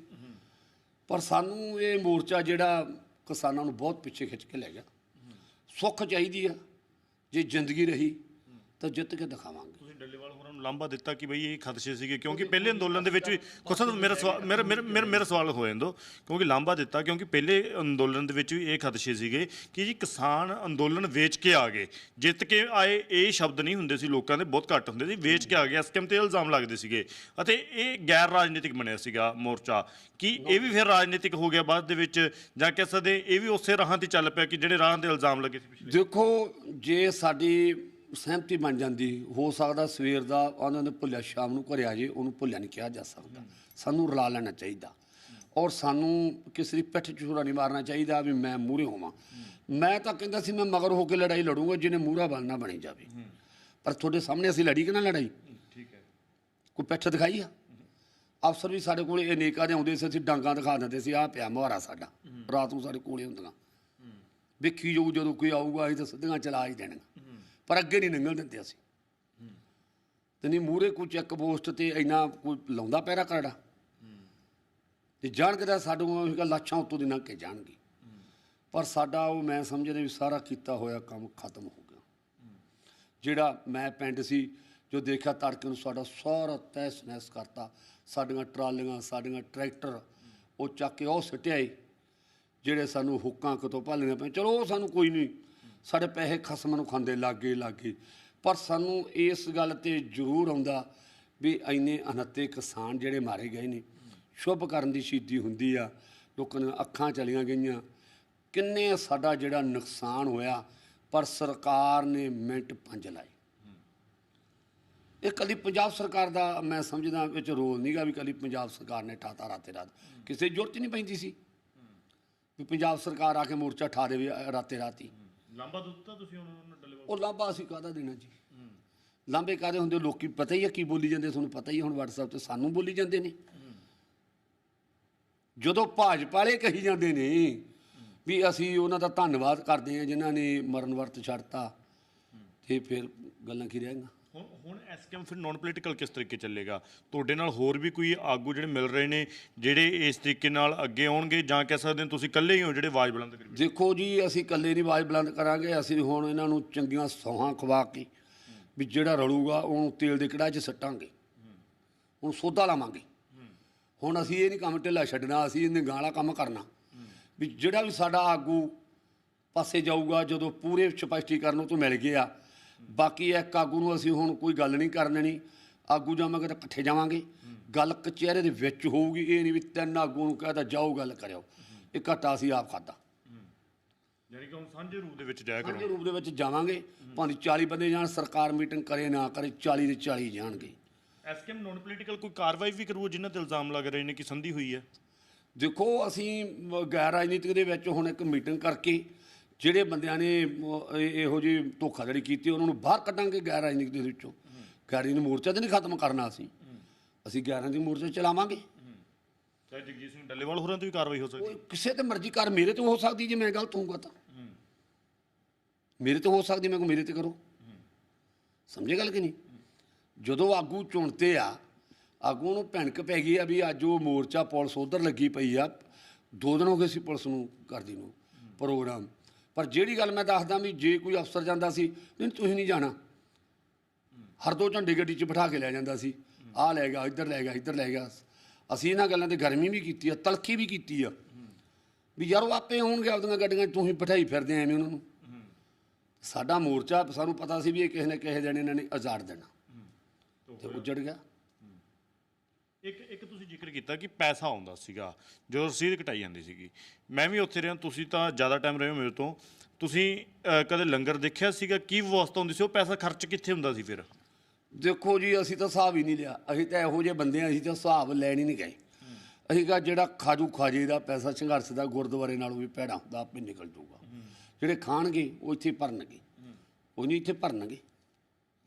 ਪਰ ਸਾਨੂੰ ਇਹ ਮੋਰਚਾ ਜਿਹੜਾ ਕਿਸਾਨਾਂ ਨੂੰ ਬਹੁਤ ਪਿੱਛੇ ਖਿੱਚ ਕੇ ਲੈ ਗਿਆ। ਸੁੱਖ ਚਾਹੀਦੀ ਆ। ਜੇ ਜ਼ਿੰਦਗੀ ਰਹੀ ਤਾਂ ਜਿੱਤ ਕੇ ਦਿਖਾਵਾਂਗੇ। ਤੁਸੀਂ ਡੱਲੇਵਾਲ ਲਾਂਭਾ ਦਿੱਤਾ ਕਿ ਬਈ ਇਹ ਖਦਸ਼ੇ ਸੀਗੇ? ਕਿਉਂਕਿ ਪਹਿਲੇ ਅੰਦੋਲਨ ਦੇ ਵਿੱਚ ਵੀ ਕੁਛ ਮੇਰਾ ਸਵਾਲ, ਮੇਰਾ ਮੇਰਾ, ਮੇਰਾ- ਮੇਰਾ ਸਵਾਲ ਹੋ ਜਾਂਦੋ। ਕਿਉਂਕਿ ਲਾਂਭਾ ਦਿੱਤਾ, ਕਿਉਂਕਿ ਪਹਿਲੇ ਅੰਦੋਲਨ ਦੇ ਵਿੱਚ ਵੀ ਇਹ ਖਦਸ਼ੇ ਸੀਗੇ ਕਿ ਜੀ ਕਿਸਾਨ ਅੰਦੋਲਨ ਵੇਚ ਕੇ ਆ ਗਏ। ਜਿੱਤ ਕੇ ਆਏ, ਇਹ ਸ਼ਬਦ ਨਹੀਂ ਹੁੰਦੇ ਸੀ, ਲੋਕਾਂ ਦੇ ਬਹੁਤ ਘੱਟ ਹੁੰਦੇ ਸੀ, ਵੇਚ ਕੇ ਆ ਗਏ। ਐਸਕੇਐਮ ਤੇ ਇਲਜ਼ਾਮ ਲੱਗਦੇ ਸੀਗੇ। ਅਤੇ ਇਹ ਗੈਰ ਰਾਜਨੀਤਿਕ ਬਣਿਆ ਸੀਗਾ ਮੋਰਚਾ। ਕਿ ਇਹ ਵੀ ਫਿਰ ਰਾਜਨੀਤਿਕ ਹੋ ਗਿਆ ਬਾਅਦ ਦੇ ਵਿੱਚ? ਜਾਂ ਕਹਿ ਸਕਦੇ ਇਹ ਵੀ ਉਸੇ ਰਾਹਾਂ ਤੇ ਚੱਲ ਪਿਆ ਕਿ ਜਿਹੜੇ ਰਾਹਾਂ ਦੇ ਇਲਜ਼ਾਮ ਲੱਗੇ ਸੀ ਦੇਖੋ, ਜੇ ਸਾਡੀ ਸਹਿਮਤੀ ਬਣ ਜਾਂਦੀ। ਹੋ ਸਕਦਾ ਸਵੇਰ ਦਾ ਉਹਨਾਂ ਨੇ ਭੁੱਲਿਆ ਸ਼ਾਮ ਨੂੰ ਘਰੇ ਆ ਜੇ ਉਹਨੂੰ ਭੁੱਲਿਆ ਨਹੀਂ ਕਿਹਾ ਜਾ ਸਕਦਾ। ਸਾਨੂੰ ਰਲਾ ਲੈਣਾ ਚਾਹੀਦਾ। ਔਰ ਸਾਨੂੰ ਕਿਸੇ ਦੀ ਪਿੱਠ ਛੁਰਾ ਨਹੀਂ ਮਾਰਨਾ ਚਾਹੀਦਾ ਵੀ ਮੈਂ ਮੂਹਰੇ ਹੋਵਾਂ। ਮੈਂ ਤਾਂ ਕਹਿੰਦਾ ਸੀ ਮੈਂ ਮਗਰ ਹੋ ਕੇ ਲੜਾਈ ਲੜੂੰਗਾ ਜਿਹਨੇ ਮੂਹਰਾ ਬਣਨਾ ਬਣੀ ਜਾਵੇ। ਪਰ ਤੁਹਾਡੇ ਸਾਹਮਣੇ ਅਸੀਂ ਲੜੀ ਕਿ ਨਾ ਲੜਾਈ? ਠੀਕ ਹੈ। ਕੋਈ ਪਿੱਠ ਦਿਖਾਈ ਆ? ਅਫਸਰ ਵੀ ਸਾਡੇ ਕੋਲੇ ਅਨੇਕਾਂ ਦੇ ਆਉਂਦੇ ਸੀ ਅਸੀਂ ਡਾਂਗਾ ਦਿਖਾ ਦਿੰਦੇ ਸੀ ਆਹ ਪਿਆ ਮੁਹਾਰਾ ਸਾਡਾ। ਰਾਤ ਨੂੰ ਸਾਡੇ ਕੋਲੇ ਹੁੰਦੀਆਂ। ਵੇਖੀ ਜਾਊ ਜਦੋਂ ਕੋਈ ਆਊਗਾ ਅਸੀਂ ਤਾਂ ਸਿੱਧੀਆਂ ਚਲਾ ਹੀ ਦੇਣੀਆਂ। ਪਰ ਅੱਗੇ ਨਹੀਂ ਨਿਕਲ ਦਿੰਦੇ ਅਸੀਂ। ਤੇ ਨਹੀਂ ਮੂਰੇ ਕੋਈ ਚੈੱਕ ਪੋਸਟ ਤੇ ਇੰਨਾ ਕੋਈ ਲਾਉਂਦਾ ਪੈਰਾ ਕਰੜਾ ਤੇ ਜਾਣ ਕੇ ਤਾਂ ਸਾਨੂੰ ਇਹ ਲੱਛਾਂ ਉੱਤੋਂ ਦੀ ਲੰਘ ਕੇ ਜਾਣਗੇ। ਪਰ ਸਾਡਾ ਉਹ ਮੈਂ ਸਮਝਦਾ ਵੀ ਸਾਰਾ ਕੀਤਾ ਹੋਇਆ ਕੰਮ ਖਤਮ ਹੋ ਗਿਆ। ਜਿਹੜਾ ਮੈਂ ਪਿੰਡ ਸੀ, ਜੋ ਦੇਖਿਆ ਤੜਕੇ ਨੂੰ ਸਾਡਾ ਸਾਰਾ ਤਹਿਸ ਨਹਿਸ ਕਰਤਾ। ਸਾਡੀਆਂ ਟਰਾਲੀਆਂ, ਸਾਡੀਆਂ ਟਰੈਕਟਰ, ਉਹ ਚੱਕ ਕੇ ਉਹ ਸਿੱਟਿਆ ਈ। ਜਿਹੜੇ ਸਾਨੂੰ ਹੁੱਕਾਂ ਕਿਤੋਂ ਭਾਲੀਆਂ ਪਈਆਂ, ਚਲੋ ਉਹ ਸਾਨੂੰ ਕੋਈ ਨਹੀਂ ਸਾਡੇ ਪੈਸੇ ਖਸਮ ਨੂੰ ਖਾਂਦੇ ਲਾਗੇ ਲਾਗੇ। ਪਰ ਸਾਨੂੰ ਇਸ ਗੱਲ ਤੇ ਜ਼ਰੂਰ ਆਉਂਦਾ ਵੀ ਇੰਨੇ ਅਨਹੱਤੇ ਕਿਸਾਨ ਜਿਹੜੇ ਮਾਰੇ ਗਏ ਨੇ ਸ਼ੁਭ ਕਰਨ ਦੀ ਸ਼ਹੀਦੀ ਹੁੰਦੀ ਆ ਲੋਕਾਂ ਦੀਆਂ ਅੱਖਾਂ ਚਲੀਆਂ ਗਈਆਂ। ਕਿੰਨੇ ਸਾਡਾ ਜਿਹੜਾ ਨੁਕਸਾਨ ਹੋਇਆ ਪਰ ਸਰਕਾਰ ਨੇ ਮਿੰਟ ਪੰਜ ਲਾਏ। ਇਹ ਕਦੀ ਪੰਜਾਬ ਸਰਕਾਰ ਦਾ ਮੈਂ ਸਮਝਦਾ ਵਿੱਚ ਰੋਲ ਨਹੀਂਗਾ ਵੀ ਕਦੀ ਪੰਜਾਬ ਸਰਕਾਰ ਨੇ ਠਾਤਾ ਰਾਤੇ ਰਾਤ। ਕਿਸੇ ਦੀ ਜ਼ਰੂਰਤ ਨਹੀਂ ਪੈਂਦੀ ਸੀ। ਵੀ ਪੰਜਾਬ ਸਰਕਾਰ ਆ ਕੇ ਮੋਰਚਾ ਠਾ ਦੇਵੇ ਅ, ਰਾਤੇ ਰਾਤੀ ਲਾਂਭਾ ਦਿੱਤਾ ਤੁਸੀਂ ਉਹਨਾਂ ਨੂੰ ਡੱਲੇਵਾਲ ਉਹ ਲਾਂਭਾ ਅਸੀਂ ਕਾਹਦਾ ਦੇਣਾ ਜੀ? ਲਾਂਭੇ ਕਾਹਦੇ ਹੁੰਦੇ? ਲੋਕੀ ਪਤਾ ਹੀ ਆ ਕੀ ਬੋਲੀ ਜਾਂਦੇ ਤੁਹਾਨੂੰ ਪਤਾ ਹੀ ਹੁਣ WhatsApp ਤੇ ਸਾਨੂੰ ਬੋਲੀ ਜਾਂਦੇ ਨੇ। ਜਦੋਂ ਭਾਜਪਾ ਵਾਲੇ ਕਹੀ ਜਾਂਦੇ ਨੇ ਵੀ ਅਸੀਂ ਉਹਨਾਂ ਦਾ ਧੰਨਵਾਦ ਕਰਦੇ ਹਾਂ ਜਿਨ੍ਹਾਂ ਨੇ ਮਰਨ ਵਰਤ ਛੱਡਤਾ ਤੇ ਫਿਰ ਗੱਲਾਂ ਕੀ ਰਹਿਣਗੀਆਂ? ਹੁਣ ਹੁਣ ਐਸਕੇਐਮ ਫਿਰ ਨਾਨ ਪੋਲੀਟੀਕਲ ਕਿਸ ਤਰੀਕੇ ਚੱਲੇਗਾ? ਤੁਹਾਡੇ ਨਾਲ ਹੋਰ ਵੀ ਕੋਈ ਆਗੂ ਜਿਹੜੇ ਮਿਲ ਰਹੇ ਨੇ, ਜਿਹੜੇ ਇਸ ਤਰੀਕੇ ਨਾਲ ਅੱਗੇ ਆਉਣਗੇ ਜਾਂ ਕਹਿ ਸਕਦੇ ਹੋ ਤੁਸੀਂ ਇਕੱਲੇ ਹੀ ਹੋ ਜਿਹੜੇ ਆਵਾਜ਼ ਬੁਲੰਦ ਕਰੀ ਦੇਖੋ ਜੀ, ਅਸੀਂ ਇਕੱਲੇ ਨਹੀਂ ਆਵਾਜ਼ ਬੁਲੰਦ ਕਰਾਂਗੇ, ਅਸੀਂ ਹੁਣ ਇਹਨਾਂ ਨੂੰ ਚੰਗੀਆਂ ਸੌਹਾਂ ਖਵਾ ਕੇ ਵੀ ਜਿਹੜਾ ਰਲੂਗਾ, ਉਹਨੂੰ ਤੇਲ ਦੇ ਕੜਾਹ 'ਚ ਸੱਟਾਂਗੇ। ਹੁਣ ਸੋਧਾ ਲਾਵਾਂਗੇ। ਹੁਣ ਅਸੀਂ ਇਹ ਨਹੀਂ ਕੰਮ ਢਿੱਲਾ ਛੱਡਣਾ, ਅਸੀਂ ਇਹਨੇ ਗਾਲਾ ਕੰਮ ਕਰਨਾ। ਵੀ ਜਿਹੜਾ ਵੀ ਸਾਡਾ ਆਗੂ ਪਾਸੇ ਜਾਊਗਾ, ਜਦੋਂ ਪੂਰੇ ਸਪਸ਼ਟੀਕਰਨ ਉਹ ਤੋਂ ਮਿਲ ਗਿਆ ਬਾਕੀ ਇੱਕ ਆਗੂ ਨੂੰ ਅਸੀਂ ਹੁਣ ਕੋਈ ਗੱਲ ਨਹੀਂ ਕਰਨ ਦੇਣੀ। ਆਗੂ ਜਾਵਾਂਗੇ ਤਾਂ ਇਕੱਠੇ ਜਾਵਾਂਗੇ। ਗੱਲ ਕਚਹਿਰੇ ਦੇ ਵਿੱਚ ਹੋਊਗੀ ਇਹ ਨਹੀਂ ਵੀ ਤਿੰਨ ਆਗੂ ਨੂੰ ਕਹਦਾ ਜਾਓ ਗੱਲ ਕਰਿਓ। ਇਹ ਘਾਟਾ ਅਸੀਂ ਆਪ ਖਾਦਾ ਯਾਨੀ ਕਿ ਹੁਣ ਸਾਂਝੇ ਰੂਪ ਦੇ ਵਿੱਚ ਜਾਇਆ ਕਰੋ। ਸਾਂਝੇ ਰੂਪ ਦੇ ਵਿੱਚ ਜਾਵਾਂਗੇ। ਭਾਵੇਂ 40 ਬੰਦੇ ਜਾਣ ਸਰਕਾਰ ਮੀਟਿੰਗ ਕਰੇ ਨਾ ਕਰੇ 40 ਦੇ 40 ਜਾਣਗੇ। ਐਸਕੇਐਮ ਨਾਨ ਪੋਲੀਟੀਕਲ ਕੋਈ ਕਾਰਵਾਈ ਵੀ ਕਰੂ ਜਿਨ੍ਹਾਂ ਤੇ ਇਲਜ਼ਾਮ ਲੱਗ ਰਹੇ ਨੇ ਕਿ ਸੰਧੀ ਹੋਈ ਹੈ? ਦੇਖੋ ਅਸੀਂ ਗੈਰ ਰਾਜਨੀਤਿਕ ਦੇ ਵਿੱਚ ਹੁਣ ਇੱਕ ਮੀਟਿੰਗ ਕਰਕੇ ਜਿਹੜੇ ਬੰਦਿਆਂ ਨੇ ਇਹ- ਜਿਹੀ ਧੋਖਾਧੜੀ ਕੀਤੀ ਉਹਨਾਂ ਨੂੰ ਬਾਹਰ ਕੱਢਾਂਗੇ ਗੈਰ ਰਾਜਨੀਤਿਕ ਦੇ ਵਿੱਚੋਂ। ਗੈਰ ਰਾਜਨੀਤਿਕ ਮੋਰਚਾ ਤੇ ਨਹੀਂ ਖਤਮ ਕਰਨਾ ਅਸੀਂ। ਅਸੀਂ ਗੈਰ ਰਾਜਨੀਤਿਕ ਮੋਰਚਾ ਚਲਾਵਾਂਗੇ। ਚਾਹੇ ਜਗਜੀਤ ਸਿੰਘ ਡੱਲੇਵਾਲ ਹੋਰਾਂ ਤੇ ਵੀ ਕਾਰਵਾਈ ਹੋ ਸਕਦੀ ਕਿਸੇ ਤੇ ਮਰਜ਼ੀ ਕਰ ਮੇਰੇ ਤੇ ਹੋ ਸਕਦੀ ਜੇ ਮੈਂ ਗਲਤ ਹੋਊਗਾ ਤਾਂ। ਮੇਰੇ ਤੇ ਹੋ ਸਕਦੀ ਮੈਂ ਕੋ ਮੇਰੇ ਤੇ ਕਰੋ। ਸਮਝੇ ਗੱਲ ਕਿ ਨਹੀਂ? ਜਦੋਂ ਆਗੂ ਚੁਣਤੇ ਆ ਆਗੂ ਨੂੰ ਭਿਣਕ ਪੈ ਗਈ ਆ ਵੀ ਅੱਜ ਉਹ ਮੋਰਚਾ ਪੁਲਿਸ ਉਧਰ ਲੱਗੀ ਪਈ ਆ। ਦੋ ਦਿਨ ਹੋ ਗਏ ਸੀ ਪੁਲਿਸ ਨੂੰ ਕਰਦੀ ਨੂੰ ਪ੍ਰੋਗਰਾਮ। ਪਰ ਜਿਹੜੀ ਗੱਲ ਮੈਂ ਦੱਸਦਾ ਵੀ ਜੇ ਕੋਈ ਅਫਸਰ ਜਾਂਦਾ ਸੀ ਨਹੀਂ ਤੁਸੀਂ ਨਹੀਂ ਜਾਣਾ। ਹਰ ਦੋ ਝੰਡੇ ਗੱਡੀ 'ਚ ਬਿਠਾ ਕੇ ਲੈ ਜਾਂਦਾ ਸੀ। ਆਹ ਲੈ ਗਿਆ ਇੱਧਰ ਲੈ ਗਿਆ ਇੱਧਰ ਲੈ ਗਿਆ। ਅਸੀਂ ਇਹਨਾਂ ਗੱਲਾਂ ਤੇ ਗਰਮੀ ਵੀ ਕੀਤੀ ਆ ਤਲਖੀ ਵੀ ਕੀਤੀ ਆ। ਵੀ ਯਾਰ ਉਹ ਆਪੇ ਆਉਣਗੇ ਆਪਦੀਆਂ ਗੱਡੀਆਂ ਤੁਸੀਂ ਬਿਠਾਈ ਫਿਰਦੇ ਐਵੇਂ ਉਹਨਾਂ ਨੂੰ। ਸਾਡਾ ਮੋਰਚਾ ਸਾਨੂੰ ਪਤਾ ਸੀ ਵੀ ਇਹ ਕਿਸੇ ਨੇ ਕਿਸੇ ਦਿਨ ਇਹਨਾਂ ਨੇ ਆਜ਼ਾਦ ਦੇਣਾ। ਤੇ ਉੱਜੜ ਗਿਆ। ਇੱਕ ਇੱਕ ਤੁਸੀਂ ਜ਼ਿਕਰ ਕੀਤਾ ਕਿ ਪੈਸਾ ਆਉਂਦਾ ਸੀਗਾ ਜਦੋਂ ਰਸੀਦ ਕਟਾਈ ਜਾਂਦੀ ਸੀਗੀ। ਮੈਂ ਵੀ ਉੱਥੇ ਰਿਹਾ ਤੁਸੀਂ ਤਾਂ ਜ਼ਿਆਦਾ ਟਾਈਮ ਰਹੇ ਹੋ ਮੇਰੇ ਤੋਂ। ਤੁਸੀਂ ਅਹ, ਕਦੇ ਲੰਗਰ ਦੇਖਿਆ ਸੀਗਾ? ਕੀ ਵਿਵਸਥਾ ਹੁੰਦੀ ਸੀ? ਉਹ ਪੈਸਾ ਖਰਚ ਕਿੱਥੇ ਹੁੰਦਾ ਸੀ ਫਿਰ? ਦੇਖੋ ਜੀ ਅਸੀਂ ਤਾਂ ਹਿਸਾਬ ਹੀ ਨਹੀਂ ਲਿਆ। ਅਸੀਂ ਤਾਂ ਇਹੋ ਜਿਹੇ ਬੰਦੇ ਆ ਅਸੀਂ ਤਾਂ ਹਿਸਾਬ ਲੈਣ ਹੀ ਨਹੀਂ ਗਏ। ਅਸੀਂ ਕਹਾ ਜਿਹੜਾ ਖਾਜੂ ਖਾਜੇ ਦਾ ਪੈਸਾ ਸੰਘਰਸ਼ ਦਾ ਗੁਰਦੁਆਰੇ ਨਾਲੋਂ ਵੀ ਭੈੜਾ ਹੁੰਦਾ ਆਪੇ ਨਿਕਲ ਜਾਊਗਾ। ਜਿਹੜੇ ਖਾਣਗੇ ਉਹ ਇੱਥੇ ਭਰਨਗੇ। ਉਹ ਨਹੀਂ ਇੱਥੇ ਭਰਨਗੇ।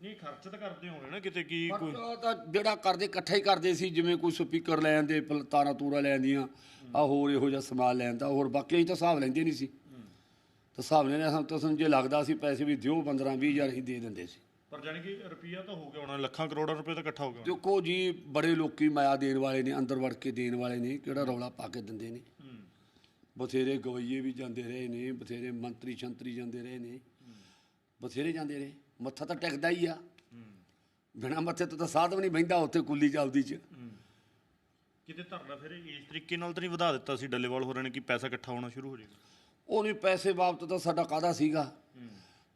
ਨਹੀਂ ਖਰਚ ਤਾਂ ਕਰਦੇ ਹੋਣੇ ਨਾ ਕਿਤੇ ਕੀ ਕੋਈ। ਖਰਚਾ ਤਾਂ ਜਿਹੜਾ ਕਰਦੇ ਇਕੱਠਾ ਹੀ ਕਰਦੇ ਸੀ ਜਿਵੇਂ ਕੋਈ ਸਪੀਕਰ ਲੈ ਆਂਦੇ ਤਾਰਾਂ ਤੂਰਾ ਲੈ ਆਂਦੀਆਂ ਆ ਹੋਰ ਇਹੋ ਜਿਹਾ ਸਮਾਨ ਲੈ ਆਂਦਾ ਹੋਰ ਬਾਕੀ ਅਸੀਂ ਤਾਂ ਹਿਸਾਬ ਲੈਂਦੇ ਨਹੀਂ ਸੀ। ਤਾਂ ਹਿਸਾਬ ਲੈਣੇ ਸਾਨੂੰ ਤਾਂ ਸਾਨੂੰ ਜੇ ਲੱਗਦਾ ਸੀ ਪੈਸੇ ਵੀ ਦਿਓ 15 20 ਹਜ਼ਾਰ ਅਸੀਂ ਦੇ ਦਿੰਦੇ ਸੀ। ਪਰ ਜਾਣੀ ਕਿ ਰੁਪਈਆ ਤਾਂ ਹੋ ਗਿਆ ਹੋਣਾ ਲੱਖਾਂ ਕਰੋੜਾਂ ਰੁਪਏ ਤਾਂ ਇਕੱਠਾ ਹੋ ਗਿਆ ਦੇਖੋ ਜੀ ਬੜੇ ਲੋਕੀ ਮਾਇਆ ਦੇਣ ਵਾਲੇ ਨੇ ਅੰਦਰ ਵੜ ਕੇ ਦੇਣ ਵਾਲੇ ਨੇ ਕਿਹੜਾ ਰੌਲਾ ਪਾ ਕੇ ਦਿੰਦੇ ਨੇ। ਬਥੇਰੇ ਗਵਈਏ ਵੀ ਜਾਂਦੇ ਰਹੇ ਨੇ ਬਥੇਰੇ ਮੰਤਰੀ ਸ਼ੰਤਰੀ ਜਾਂਦੇ ਰਹੇ ਨੇ ਬਥੇਰੇ ਜਾਂਦੇ ਰਹੇ। ਮੱਥਾ ਤਾਂ ਟਿਕਦਾ ਹੀ ਆ। ਬਿਨਾ ਮੱਥੇ ਤੋਂ ਤਾਂ ਸਾਧ ਵੀ ਨਹੀਂ ਬਹਿੰਦਾ ਉੱਥੇ ਕੁੱਲੀ ਚੱਲਦੀ ਚ। ਕਿਤੇ ਧਰਨਾ ਫਿਰ ਇਸ ਤਰੀਕੇ ਨਾਲ ਤਾਂ ਨਹੀਂ ਵਧਾ ਦਿੱਤਾ ਸੀ ਡੱਲੇਵਾਲ ਹੋਰਾਂ ਨੇ ਕਿ ਪੈਸਾ ਇਕੱਠਾ ਹੋਣਾ ਸ਼ੁਰੂ ਹੋ ਜਾਏਗਾ ਉਹ ਨਹੀਂ ਪੈਸੇ ਬਾਬਤ ਤਾਂ ਸਾਡਾ ਕਾਹਦਾ ਸੀਗਾ?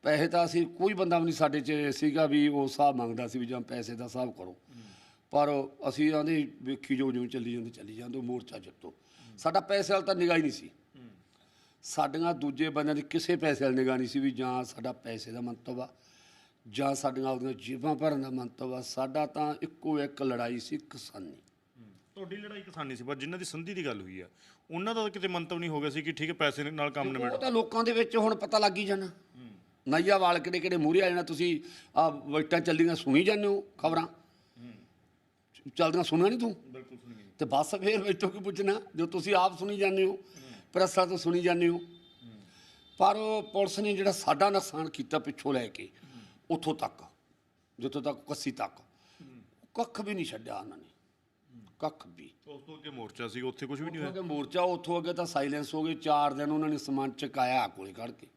ਪੈਸੇ ਤਾਂ ਅਸੀਂ ਕੋਈ ਬੰਦਾ ਵੀ ਨਹੀਂ ਸਾਡੇ 'ਚ ਸੀਗਾ ਵੀ ਉਹ ਹਿਸਾਬ ਮੰਗਦਾ ਸੀ ਵੀ ਜਾਂ ਪੈਸੇ ਦਾ ਹਿਸਾਬ ਕਰੋ। ਪਰ ਅਸੀਂ ਆਂਦੇ ਵੇਖੀ ਜੋ ਜਿਉਂ ਚੱਲੀ ਜਾਂਦੇ ਚੱਲੀ ਜਾਂਦੇ ਮੋਰਚਾ ਜਿੱਤੋ। ਸਾਡਾ ਪੈਸੇ ਵਾਲ ਤਾਂ ਨਿਗਾਹ ਹੀ ਨਹੀਂ ਸੀ। ਸਾਡੀਆਂ ਦੂਜੇ ਬੰਦਿਆਂ ਦੀ ਕਿਸੇ ਪੈਸੇ ਵਾਲ ਨਿਗਾਹ ਨਹੀਂ ਸੀ ਵੀ ਜਾਂ ਸਾਡਾ ਪੈਸੇ ਦਾ ਮੰਤਵ ਆ ਜਾਂ ਸਾਡੀਆਂ ਆਪਦੀਆਂ ਜੀਬਾਂ ਭਰਨ ਦਾ ਮੰਤਵ ਆ ਸਾਡਾ ਤਾਂ ਇੱਕੋ ਇੱਕ ਲੜਾਈ ਸੀ ਕਿਸਾਨੀ। ਤੁਹਾਡੀ ਲੜਾਈ ਕਿਸਾਨੀ ਸੀ ਪਰ ਜਿਨ੍ਹਾਂ ਦੀ ਸੰਧੀ ਦੀ ਗੱਲ ਹੋਈ ਆ। ਉਹਨਾਂ ਦਾ ਤਾਂ ਕਿਤੇ ਮੰਤਵ ਨਹੀਂ ਹੋ ਗਿਆ ਸੀ ਕਿ ਠੀਕ ਹੈ ਪੈਸੇ ਨਾਲ ਕੰਮ ਨਿਬੇੜ। ਉਹ ਤਾਂ ਲੋਕਾਂ ਦੇ ਵਿੱਚ ਹੁਣ ਪਤਾ ਲੱਗ ਹੀ ਜਾਣਾ। ਨਈਆ ਵਾਲ ਕਿਹੜੇ ਕਿਹੜੇ ਮੂਹਰੇ ਆ ਜਾਣਾ ਤੁਸੀਂ ਆ ਵੋਟਾਂ ਚੱਲੀਆਂ ਸੁਣੀ ਜਾਂਦੇ ਹੋ ਖਬਰਾਂ? ਚੱਲਦੀਆਂ ਸੁਣਿਆ ਨਹੀਂ ਤੂੰ? ਬਿਲਕੁਲ ਸੁਣੀ ਤੇ ਬਸ ਫੇਰ ਵਿੱਚੋਂ ਕੀ ਪੁੱਛਣਾ ਜੋ ਤੁਸੀਂ ਆਪ ਸੁਣੀ ਜਾਂਦੇ ਹੋ ਪ੍ਰੈਸਾਂ ਤੋਂ ਸੁਣੀ ਜਾਂਦੇ ਹੋ। ਪਰ ਉਹ ਪੁਲਿਸ ਨੇ ਜਿਹੜਾ ਸਾਡਾ ਨੁਕਸਾਨ ਕੀਤਾ ਪਿੱਛੋਂ ਲੈ ਕੇ ਉੱਥੋਂ ਤੱਕ ਜਿੱਥੋਂ ਤੱਕ ਕੱਸੀ ਤੱਕ। ਕੱਖ ਵੀ ਨਹੀਂ ਛੱਡਿਆ ਉਹਨਾਂ ਨੇ। ਕੱਖ ਵੀ। ਉਸ ਤੋਂ ਅੱਗੇ ਮੋਰਚਾ ਸੀ ਉੱਥੇ ਕੁਝ ਵੀ ਨਹੀਂ ਹੋਇਆ? ਅੱਗੇ ਮੋਰਚਾ ਉੱਥੋਂ ਅੱਗੇ ਤਾਂ ਸਾਇਲੈਂਸ ਹੋ ਗਏ 4 ਦਿਨ ਉਹਨਾਂ ਨੇ ਸਮਾਨ ਚਕਾਇਆ ਕੋਲੇ ਕੱਢ ਕੇ।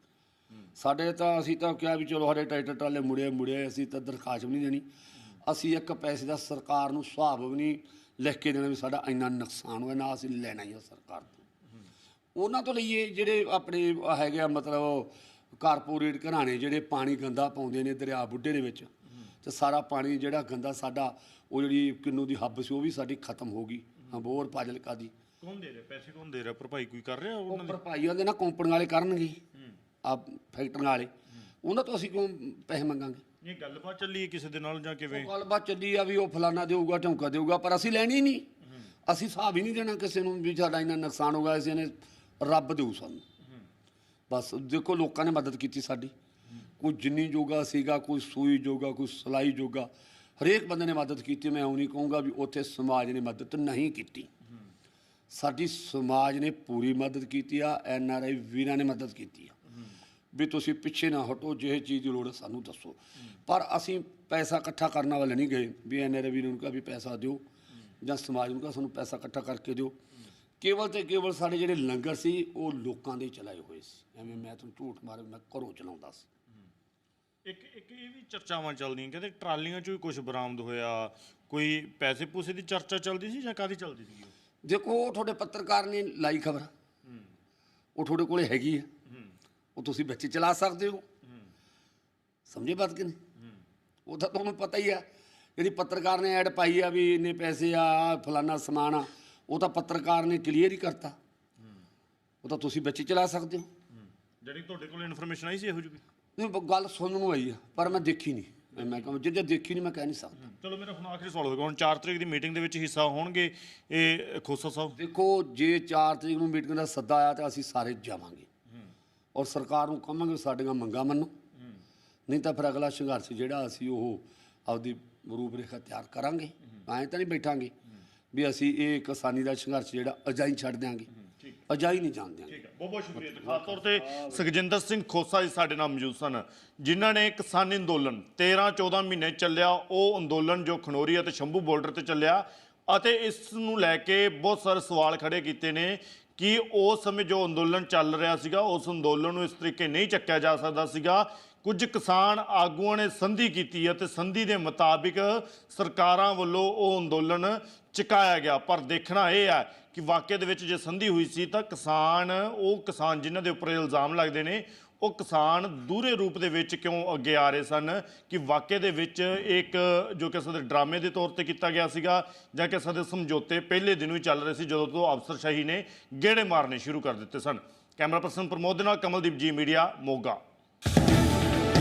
ਸਾਡੇ ਤਾਂ ਅਸੀਂ ਤਾਂ ਕਿਹਾ ਵੀ ਚਲੋ ਸਾਡੇ ਟਰੈਕਟਰ ਟਰਾਲੇ ਮੁੜੇ ਮੁੜੇ ਅਸੀਂ ਤਾਂ ਦਰਖਾਸਤ ਵੀ ਨਹੀਂ ਦੇਣੀ। ਅਸੀਂ ਇੱਕ ਪੈਸੇ ਦਾ ਸਰਕਾਰ ਨੂੰ ਸੁਭਾਵ ਵੀ ਨਹੀਂ ਲਿਖ ਕੇ ਦੇਣਾ ਵੀ ਸਾਡਾ ਇੰਨਾ ਨੁਕਸਾਨ ਹੋਇਆ ਨਾ ਅਸੀਂ ਲੈਣਾ ਹੀ ਆ ਸਰਕਾਰ ਤੋਂ। ਉਹਨਾਂ ਤੋਂ ਲਈਏ ਜਿਹੜੇ ਆਪਣੇ ਹੈਗੇ ਆ ਮਤਲਬ ਕਾਰਪੋਰੇਟ ਘਰਾਣੇ ਜਿਹੜੇ ਪਾਣੀ ਗੰਦਾ ਪਾਉਂਦੇ ਨੇ ਦਰਿਆ ਬੁੱਢੇ ਦੇ ਵਿੱਚ ਤੇ ਸਾਰਾ ਪਾਣੀ ਜਿਹੜਾ ਗੰਦਾ ਸਾਡਾ ਉਹ ਜਿਹੜੀ ਕਿੰਨੂ ਦੀ ਹੱਬ ਸੀ ਉਹ ਵੀ ਸਾਡੀ ਖਤਮ ਹੋ ਗਈ। ਹੰਬੋਰ ਫਾਜ਼ਿਲਕਾ ਦੀ। ਕੌਣ ਦੇ ਰਿਹਾ? ਪੈਸੇ ਕੌਣ ਦੇ ਰਿਹਾ? ਭਰਪਾਈ ਕੋਈ ਕਰ ਰਿਹਾ ਉਹ ਉਹਨਾਂ ਦੀ? ਭਰਪਾਈਆਂ ਦੇ ਨਾ ਕੰਪਨੀ ਵਾਲੇ ਕਰਨਗੇ। ਆ ਫੈਕਟਰੀਆਂ ਵਾਲੇ। ਉਹਨਾਂ ਤੋਂ ਅਸੀਂ ਕਿਉਂ ਪੈਸੇ ਮੰਗਾਂਗੇ? ਇਹ ਗੱਲਬਾਤ ਚੱਲੀ ਹੈ ਕਿਸੇ ਦੇ ਨਾਲ ਜਾਂ ਕਿਵੇਂ? ਗੱਲਬਾਤ ਚੱਲੀ ਆ ਵੀ ਉਹ ਫਲਾਨਾ ਦੇਊਗਾ ਢੌਂਕਾ ਦੇਊਗਾ ਪਰ ਅਸੀਂ ਲੈਣੀ ਨਹੀਂ। ਅਸੀਂ ਹਿਸਾਬ ਹੀ ਨਹੀਂ ਦੇਣਾ ਕਿਸੇ ਨੂੰ ਵੀ ਸਾਡਾ ਇੰਨਾ ਨੁਕਸਾਨ ਹੋ ਗਿਆ ਇਸੇ ਨੇ ਰੱਬ ਦੇਊ ਸਾਨੂੰ। ਬਸ ਦੇਖੋ ਲੋਕਾਂ ਨੇ ਮਦਦ ਕੀਤੀ ਸਾਡੀ। ਕੋਈ ਜਿੰਨੀ ਜੋਗਾ ਸੀਗਾ, ਕੋਈ ਸੂਈ ਜੋਗਾ, ਕੋਈ ਸਲਾਈ ਜੋਗਾ, ਹਰੇਕ ਬੰਦੇ ਨੇ ਮਦਦ ਕੀਤੀ। ਮੈਂ ਉਹ ਨਹੀਂ ਕਹੂੰਗਾ ਵੀ ਉੱਥੇ ਸਮਾਜ ਨੇ ਮਦਦ ਨਹੀਂ ਕੀਤੀ। ਸਾਡੀ ਸਮਾਜ ਨੇ ਪੂਰੀ ਮਦਦ ਕੀਤੀ ਆ, ਐਨ ਆਰ ਆਈ ਵੀਰਾਂ ਨੇ ਮਦਦ ਕੀਤੀ ਆ। ਵੀ ਤੁਸੀਂ ਪਿੱਛੇ ਨਾ ਹਟੋ, ਜਿਹੇ ਚੀਜ਼ ਦੀ ਲੋੜ ਹੈ ਸਾਨੂੰ ਦੱਸੋ। ਪਰ ਅਸੀਂ ਪੈਸਾ ਇਕੱਠਾ ਕਰਨ ਵਾਲੇ ਨਹੀਂ ਗਏ। ਵੀ ਐਨ ਆਰ ਆਈ ਵੀਰਾਂ ਨੂੰ ਕਿਹਾ ਵੀ ਪੈਸਾ ਦਿਓ ਜਾਂ ਸਮਾਜ ਨੂੰ ਕਿਹਾ ਸਾਨੂੰ ਪੈਸਾ ਇਕੱਠਾ ਕਰਕੇ ਦਿਓ। ਕੇਵਲ ਤੇ ਕੇਵਲ ਸਾਡੇ ਜਿਹੜੇ ਲੰਗਰ ਸੀ ਉਹ ਲੋਕਾਂ ਦੇ ਚਲਾਏ ਹੋਏ ਸੀ। ਐਵੇਂ ਮੈਂ ਤੁਹਾਨੂੰ ਝੂਠ ਮਾਰੇ ਮੈਂ ਘਰੋਂ ਚਲਾਉਂਦਾ ਸੀ। ਇੱਕ ਇੱਕ ਇਹ ਵੀ ਚਰਚਾਵਾਂ ਚੱਲਦੀਆਂ ਕਹਿੰਦੇ ਟਰਾਲੀਆਂ ਚੋਂ ਹੀ ਕੁਝ ਬਰਾਮਦ ਹੋਇਆ। ਕੋਈ ਪੈਸੇ ਪੂਸੇ ਦੀ ਚਰਚਾ ਚੱਲਦੀ ਸੀ ਜਾਂ ਕਾਦੀ ਚੱਲਦੀ ਸੀ ਦੇਖੋ ਉਹ ਤੁਹਾਡੇ ਪੱਤਰਕਾਰ ਨੇ ਲਾਈ ਖਬਰ। ਉਹ ਤੁਹਾਡੇ ਕੋਲੇ ਹੈਗੀ ਹੈ। ਉਹ ਤੁਸੀਂ ਬੱਚੇ ਚਲਾ ਸਕਦੇ ਹੋ। ਸਮਝੇ ਬਾਤ ਕਿ ਨਹੀਂ? ਉਹ ਤਾਂ ਤੁਹਾਨੂੰ ਪਤਾ ਹੀ ਆ। ਜਿਹੜੀ ਪੱਤਰਕਾਰ ਨੇ ਐਡ ਪਾਈ ਆ ਵੀ ਇੰਨੇ ਪੈਸੇ ਆ ਫਲਾਨਾ ਸਮਾਨ ਆ। ਉਹ ਤਾਂ ਪੱਤਰਕਾਰ ਨੇ ਕਲੀਅਰ ਹੀ ਕਰਤਾ। ਉਹ ਤਾਂ ਤੁਸੀਂ ਬੱਚੇ ਚਲਾ ਸਕਦੇ ਹੋ। ਜਿਹੜੀ ਤੁਹਾਡੇ ਕੋਲ ਇਨਫੋਰਮੇਸ਼ਨ ਆਈ ਸੀ ਇਹੋ ਜਿਹੀ? ਨਹੀਂ ਬ- ਗੱਲ ਸੁਣਨ ਨੂੰ ਆਈ ਆ ਪਰ ਮੈਂ ਦੇਖੀ ਨਹੀਂ। ਮੈਂ ਕਹਾਂ ਜੇ ਜੇ ਦੇਖੀ ਨਹੀਂ ਮੈਂ ਕਹਿ ਨਹੀਂ ਸਕਦਾ। ਚਲੋ ਮੇਰਾ ਹੁਣ ਆਖਰੀ ਸਵਾਲ ਹੋਵੇਗਾ। ਹੁਣ 4 ਤਰੀਕ ਦੀ ਮੀਟਿੰਗ ਦੇ ਵਿੱਚ ਹਿੱਸਾ ਹੋਣਗੇ ਇਹ ਖੋਸਾ ਸਾਹਿਬ? ਦੇਖੋ ਜੇ 4 ਤਰੀਕ ਨੂੰ ਮੀਟਿੰਗ ਦਾ ਸੱਦਾ ਆਇਆ ਤਾਂ ਅਸੀਂ ਸਾਰੇ ਜਾਵਾਂਗੇ। ਔਰ ਸਰਕਾਰ ਨੂੰ ਕਹਾਂਗੇ ਸਾਡੀਆਂ ਮੰਗਾਂ ਮੰਨੋ। ਨਹੀਂ ਤਾਂ ਫਿਰ ਅਗਲਾ ਸੰਘਰਸ਼ ਜਿਹੜਾ ਅਸੀਂ ਉਹ ਆਪਦੀ ਰੂਪਰੇਖਾ ਤਿਆਰ ਕਰਾਂਗੇ। ਐਂ ਤਾਂ ਨਹੀਂ ਬੈਠਾਂਗੇ। ਵੀ ਅਸੀਂ ਇਹ ਕਿਸਾਨੀ ਦਾ ਸੰਘਰਸ਼ ਜਿਹੜਾ ਅਜਾਈ ਛੱਡ ਦਿਆਂਗੇ। ਅਜਾਈ ਨਹੀਂ ਜਾਣ ਦਿਆਂਗੇ। ਠੀਕ ਹੈ। ਬਹੁਤ ਬਹੁਤ ਸ਼ੁਕਰੀਆ ਤੇ ਖਾਸ ਤੌਰ ਤੇ। ਸੁਖਜਿੰਦਰ ਸਿੰਘ ਖੋਸਾ ਜੀ ਸਾਡੇ ਨਾਲ ਮੌਜੂਦ ਸਨ। ਜਿਨ੍ਹਾਂ ਨੇ ਕਿਸਾਨੀ ਅੰਦੋਲਨ 13 14 ਮਹੀਨੇ ਚੱਲਿਆ। ਉਹ ਅੰਦੋਲਨ ਜੋ ਖਨੋਰੀ ਅਤੇ ਸ਼ੰਭੂ ਬਾਰਡਰ ਤੇ ਚੱਲਿਆ ਅਤੇ ਇਸ ਨੂੰ ਲੈ ਕੇ ਬਹੁਤ ਸਾਰੇ ਸਵਾਲ ਖੜੇ ਕੀਤੇ ਨੇ ਕਿ ਉਸ ਸਮੇਂ ਜੋ ਅੰਦੋਲਨ ਚੱਲ ਰਿਹਾ ਸੀਗਾ ਉਸ ਅੰਦੋਲਨ ਨੂੰ ਇਸ ਤਰੀਕੇ ਨਹੀਂ ਚੱਕਿਆ ਜਾ ਸਕਦਾ ਸੀਗਾ ਕੁਝ ਕਿਸਾਨ ਆਗੂਆਂ ਨੇ ਸੰਧੀ ਕੀਤੀ ਹੈ ਤੇ ਸੰਧੀ ਦੇ ਮੁਤਾਬਿਕ ਸਰਕਾਰਾਂ ਵੱਲੋਂ ਉਹ ਅੰਦੋਲਨ ਚੁਕਾਇਆ ਗਿਆ। ਪਰ ਦੇਖਣਾ ਇਹ ਹੈ ਕਿ ਵਾਕਿਆ ਦੇ ਵਿੱਚ ਜੇ ਸੰਧੀ ਹੋਈ ਸੀ ਤਾਂ ਕਿਸਾਨ, ਉਹ ਕਿਸਾਨ ਜਿਨ੍ਹਾਂ ਦੇ ਉੱਪਰ ਇਲਜ਼ਾਮ ਲੱਗਦੇ ਨੇ, ਉਹ ਕਿਸਾਨ ਦੂਰੇ ਰੂਪ ਦੇ ਵਿੱਚ ਕਿਉਂ ਅੱਗੇ ਆ ਰਹੇ ਸਨ ਕਿ ਵਾਕਿਆ ਦੇ ਵਿੱਚ ਇੱਕ ਜੋ ਕਿ ਸਾਡੇ ਡਰਾਮੇ ਦੇ ਤੌਰ ਤੇ ਕੀਤਾ ਗਿਆ ਸੀਗਾ ਜਾਂ ਕਿ ਸਾਡੇ ਸਮਝੌਤੇ ਪਹਿਲੇ ਦਿਨ ਹੀ ਚੱਲ ਰਹੇ ਸੀ ਜਦੋਂ ਤੋਂ ਅਫਸਰਸ਼ਾਹੀ ਨੇ ਗੇੜੇ ਮਾਰਨੇ ਸ਼ੁਰੂ ਕਰ ਦਿੱਤੇ ਸਨ। ਕੈਮਰਾ ਪਰਸਨ ਪ੍ਰਮੋਦ ਦੇ ਨਾਲ ਕਮਲਦੀਪ ਜੀ, ਮੀਡੀਆ, ਮੋਗਾ।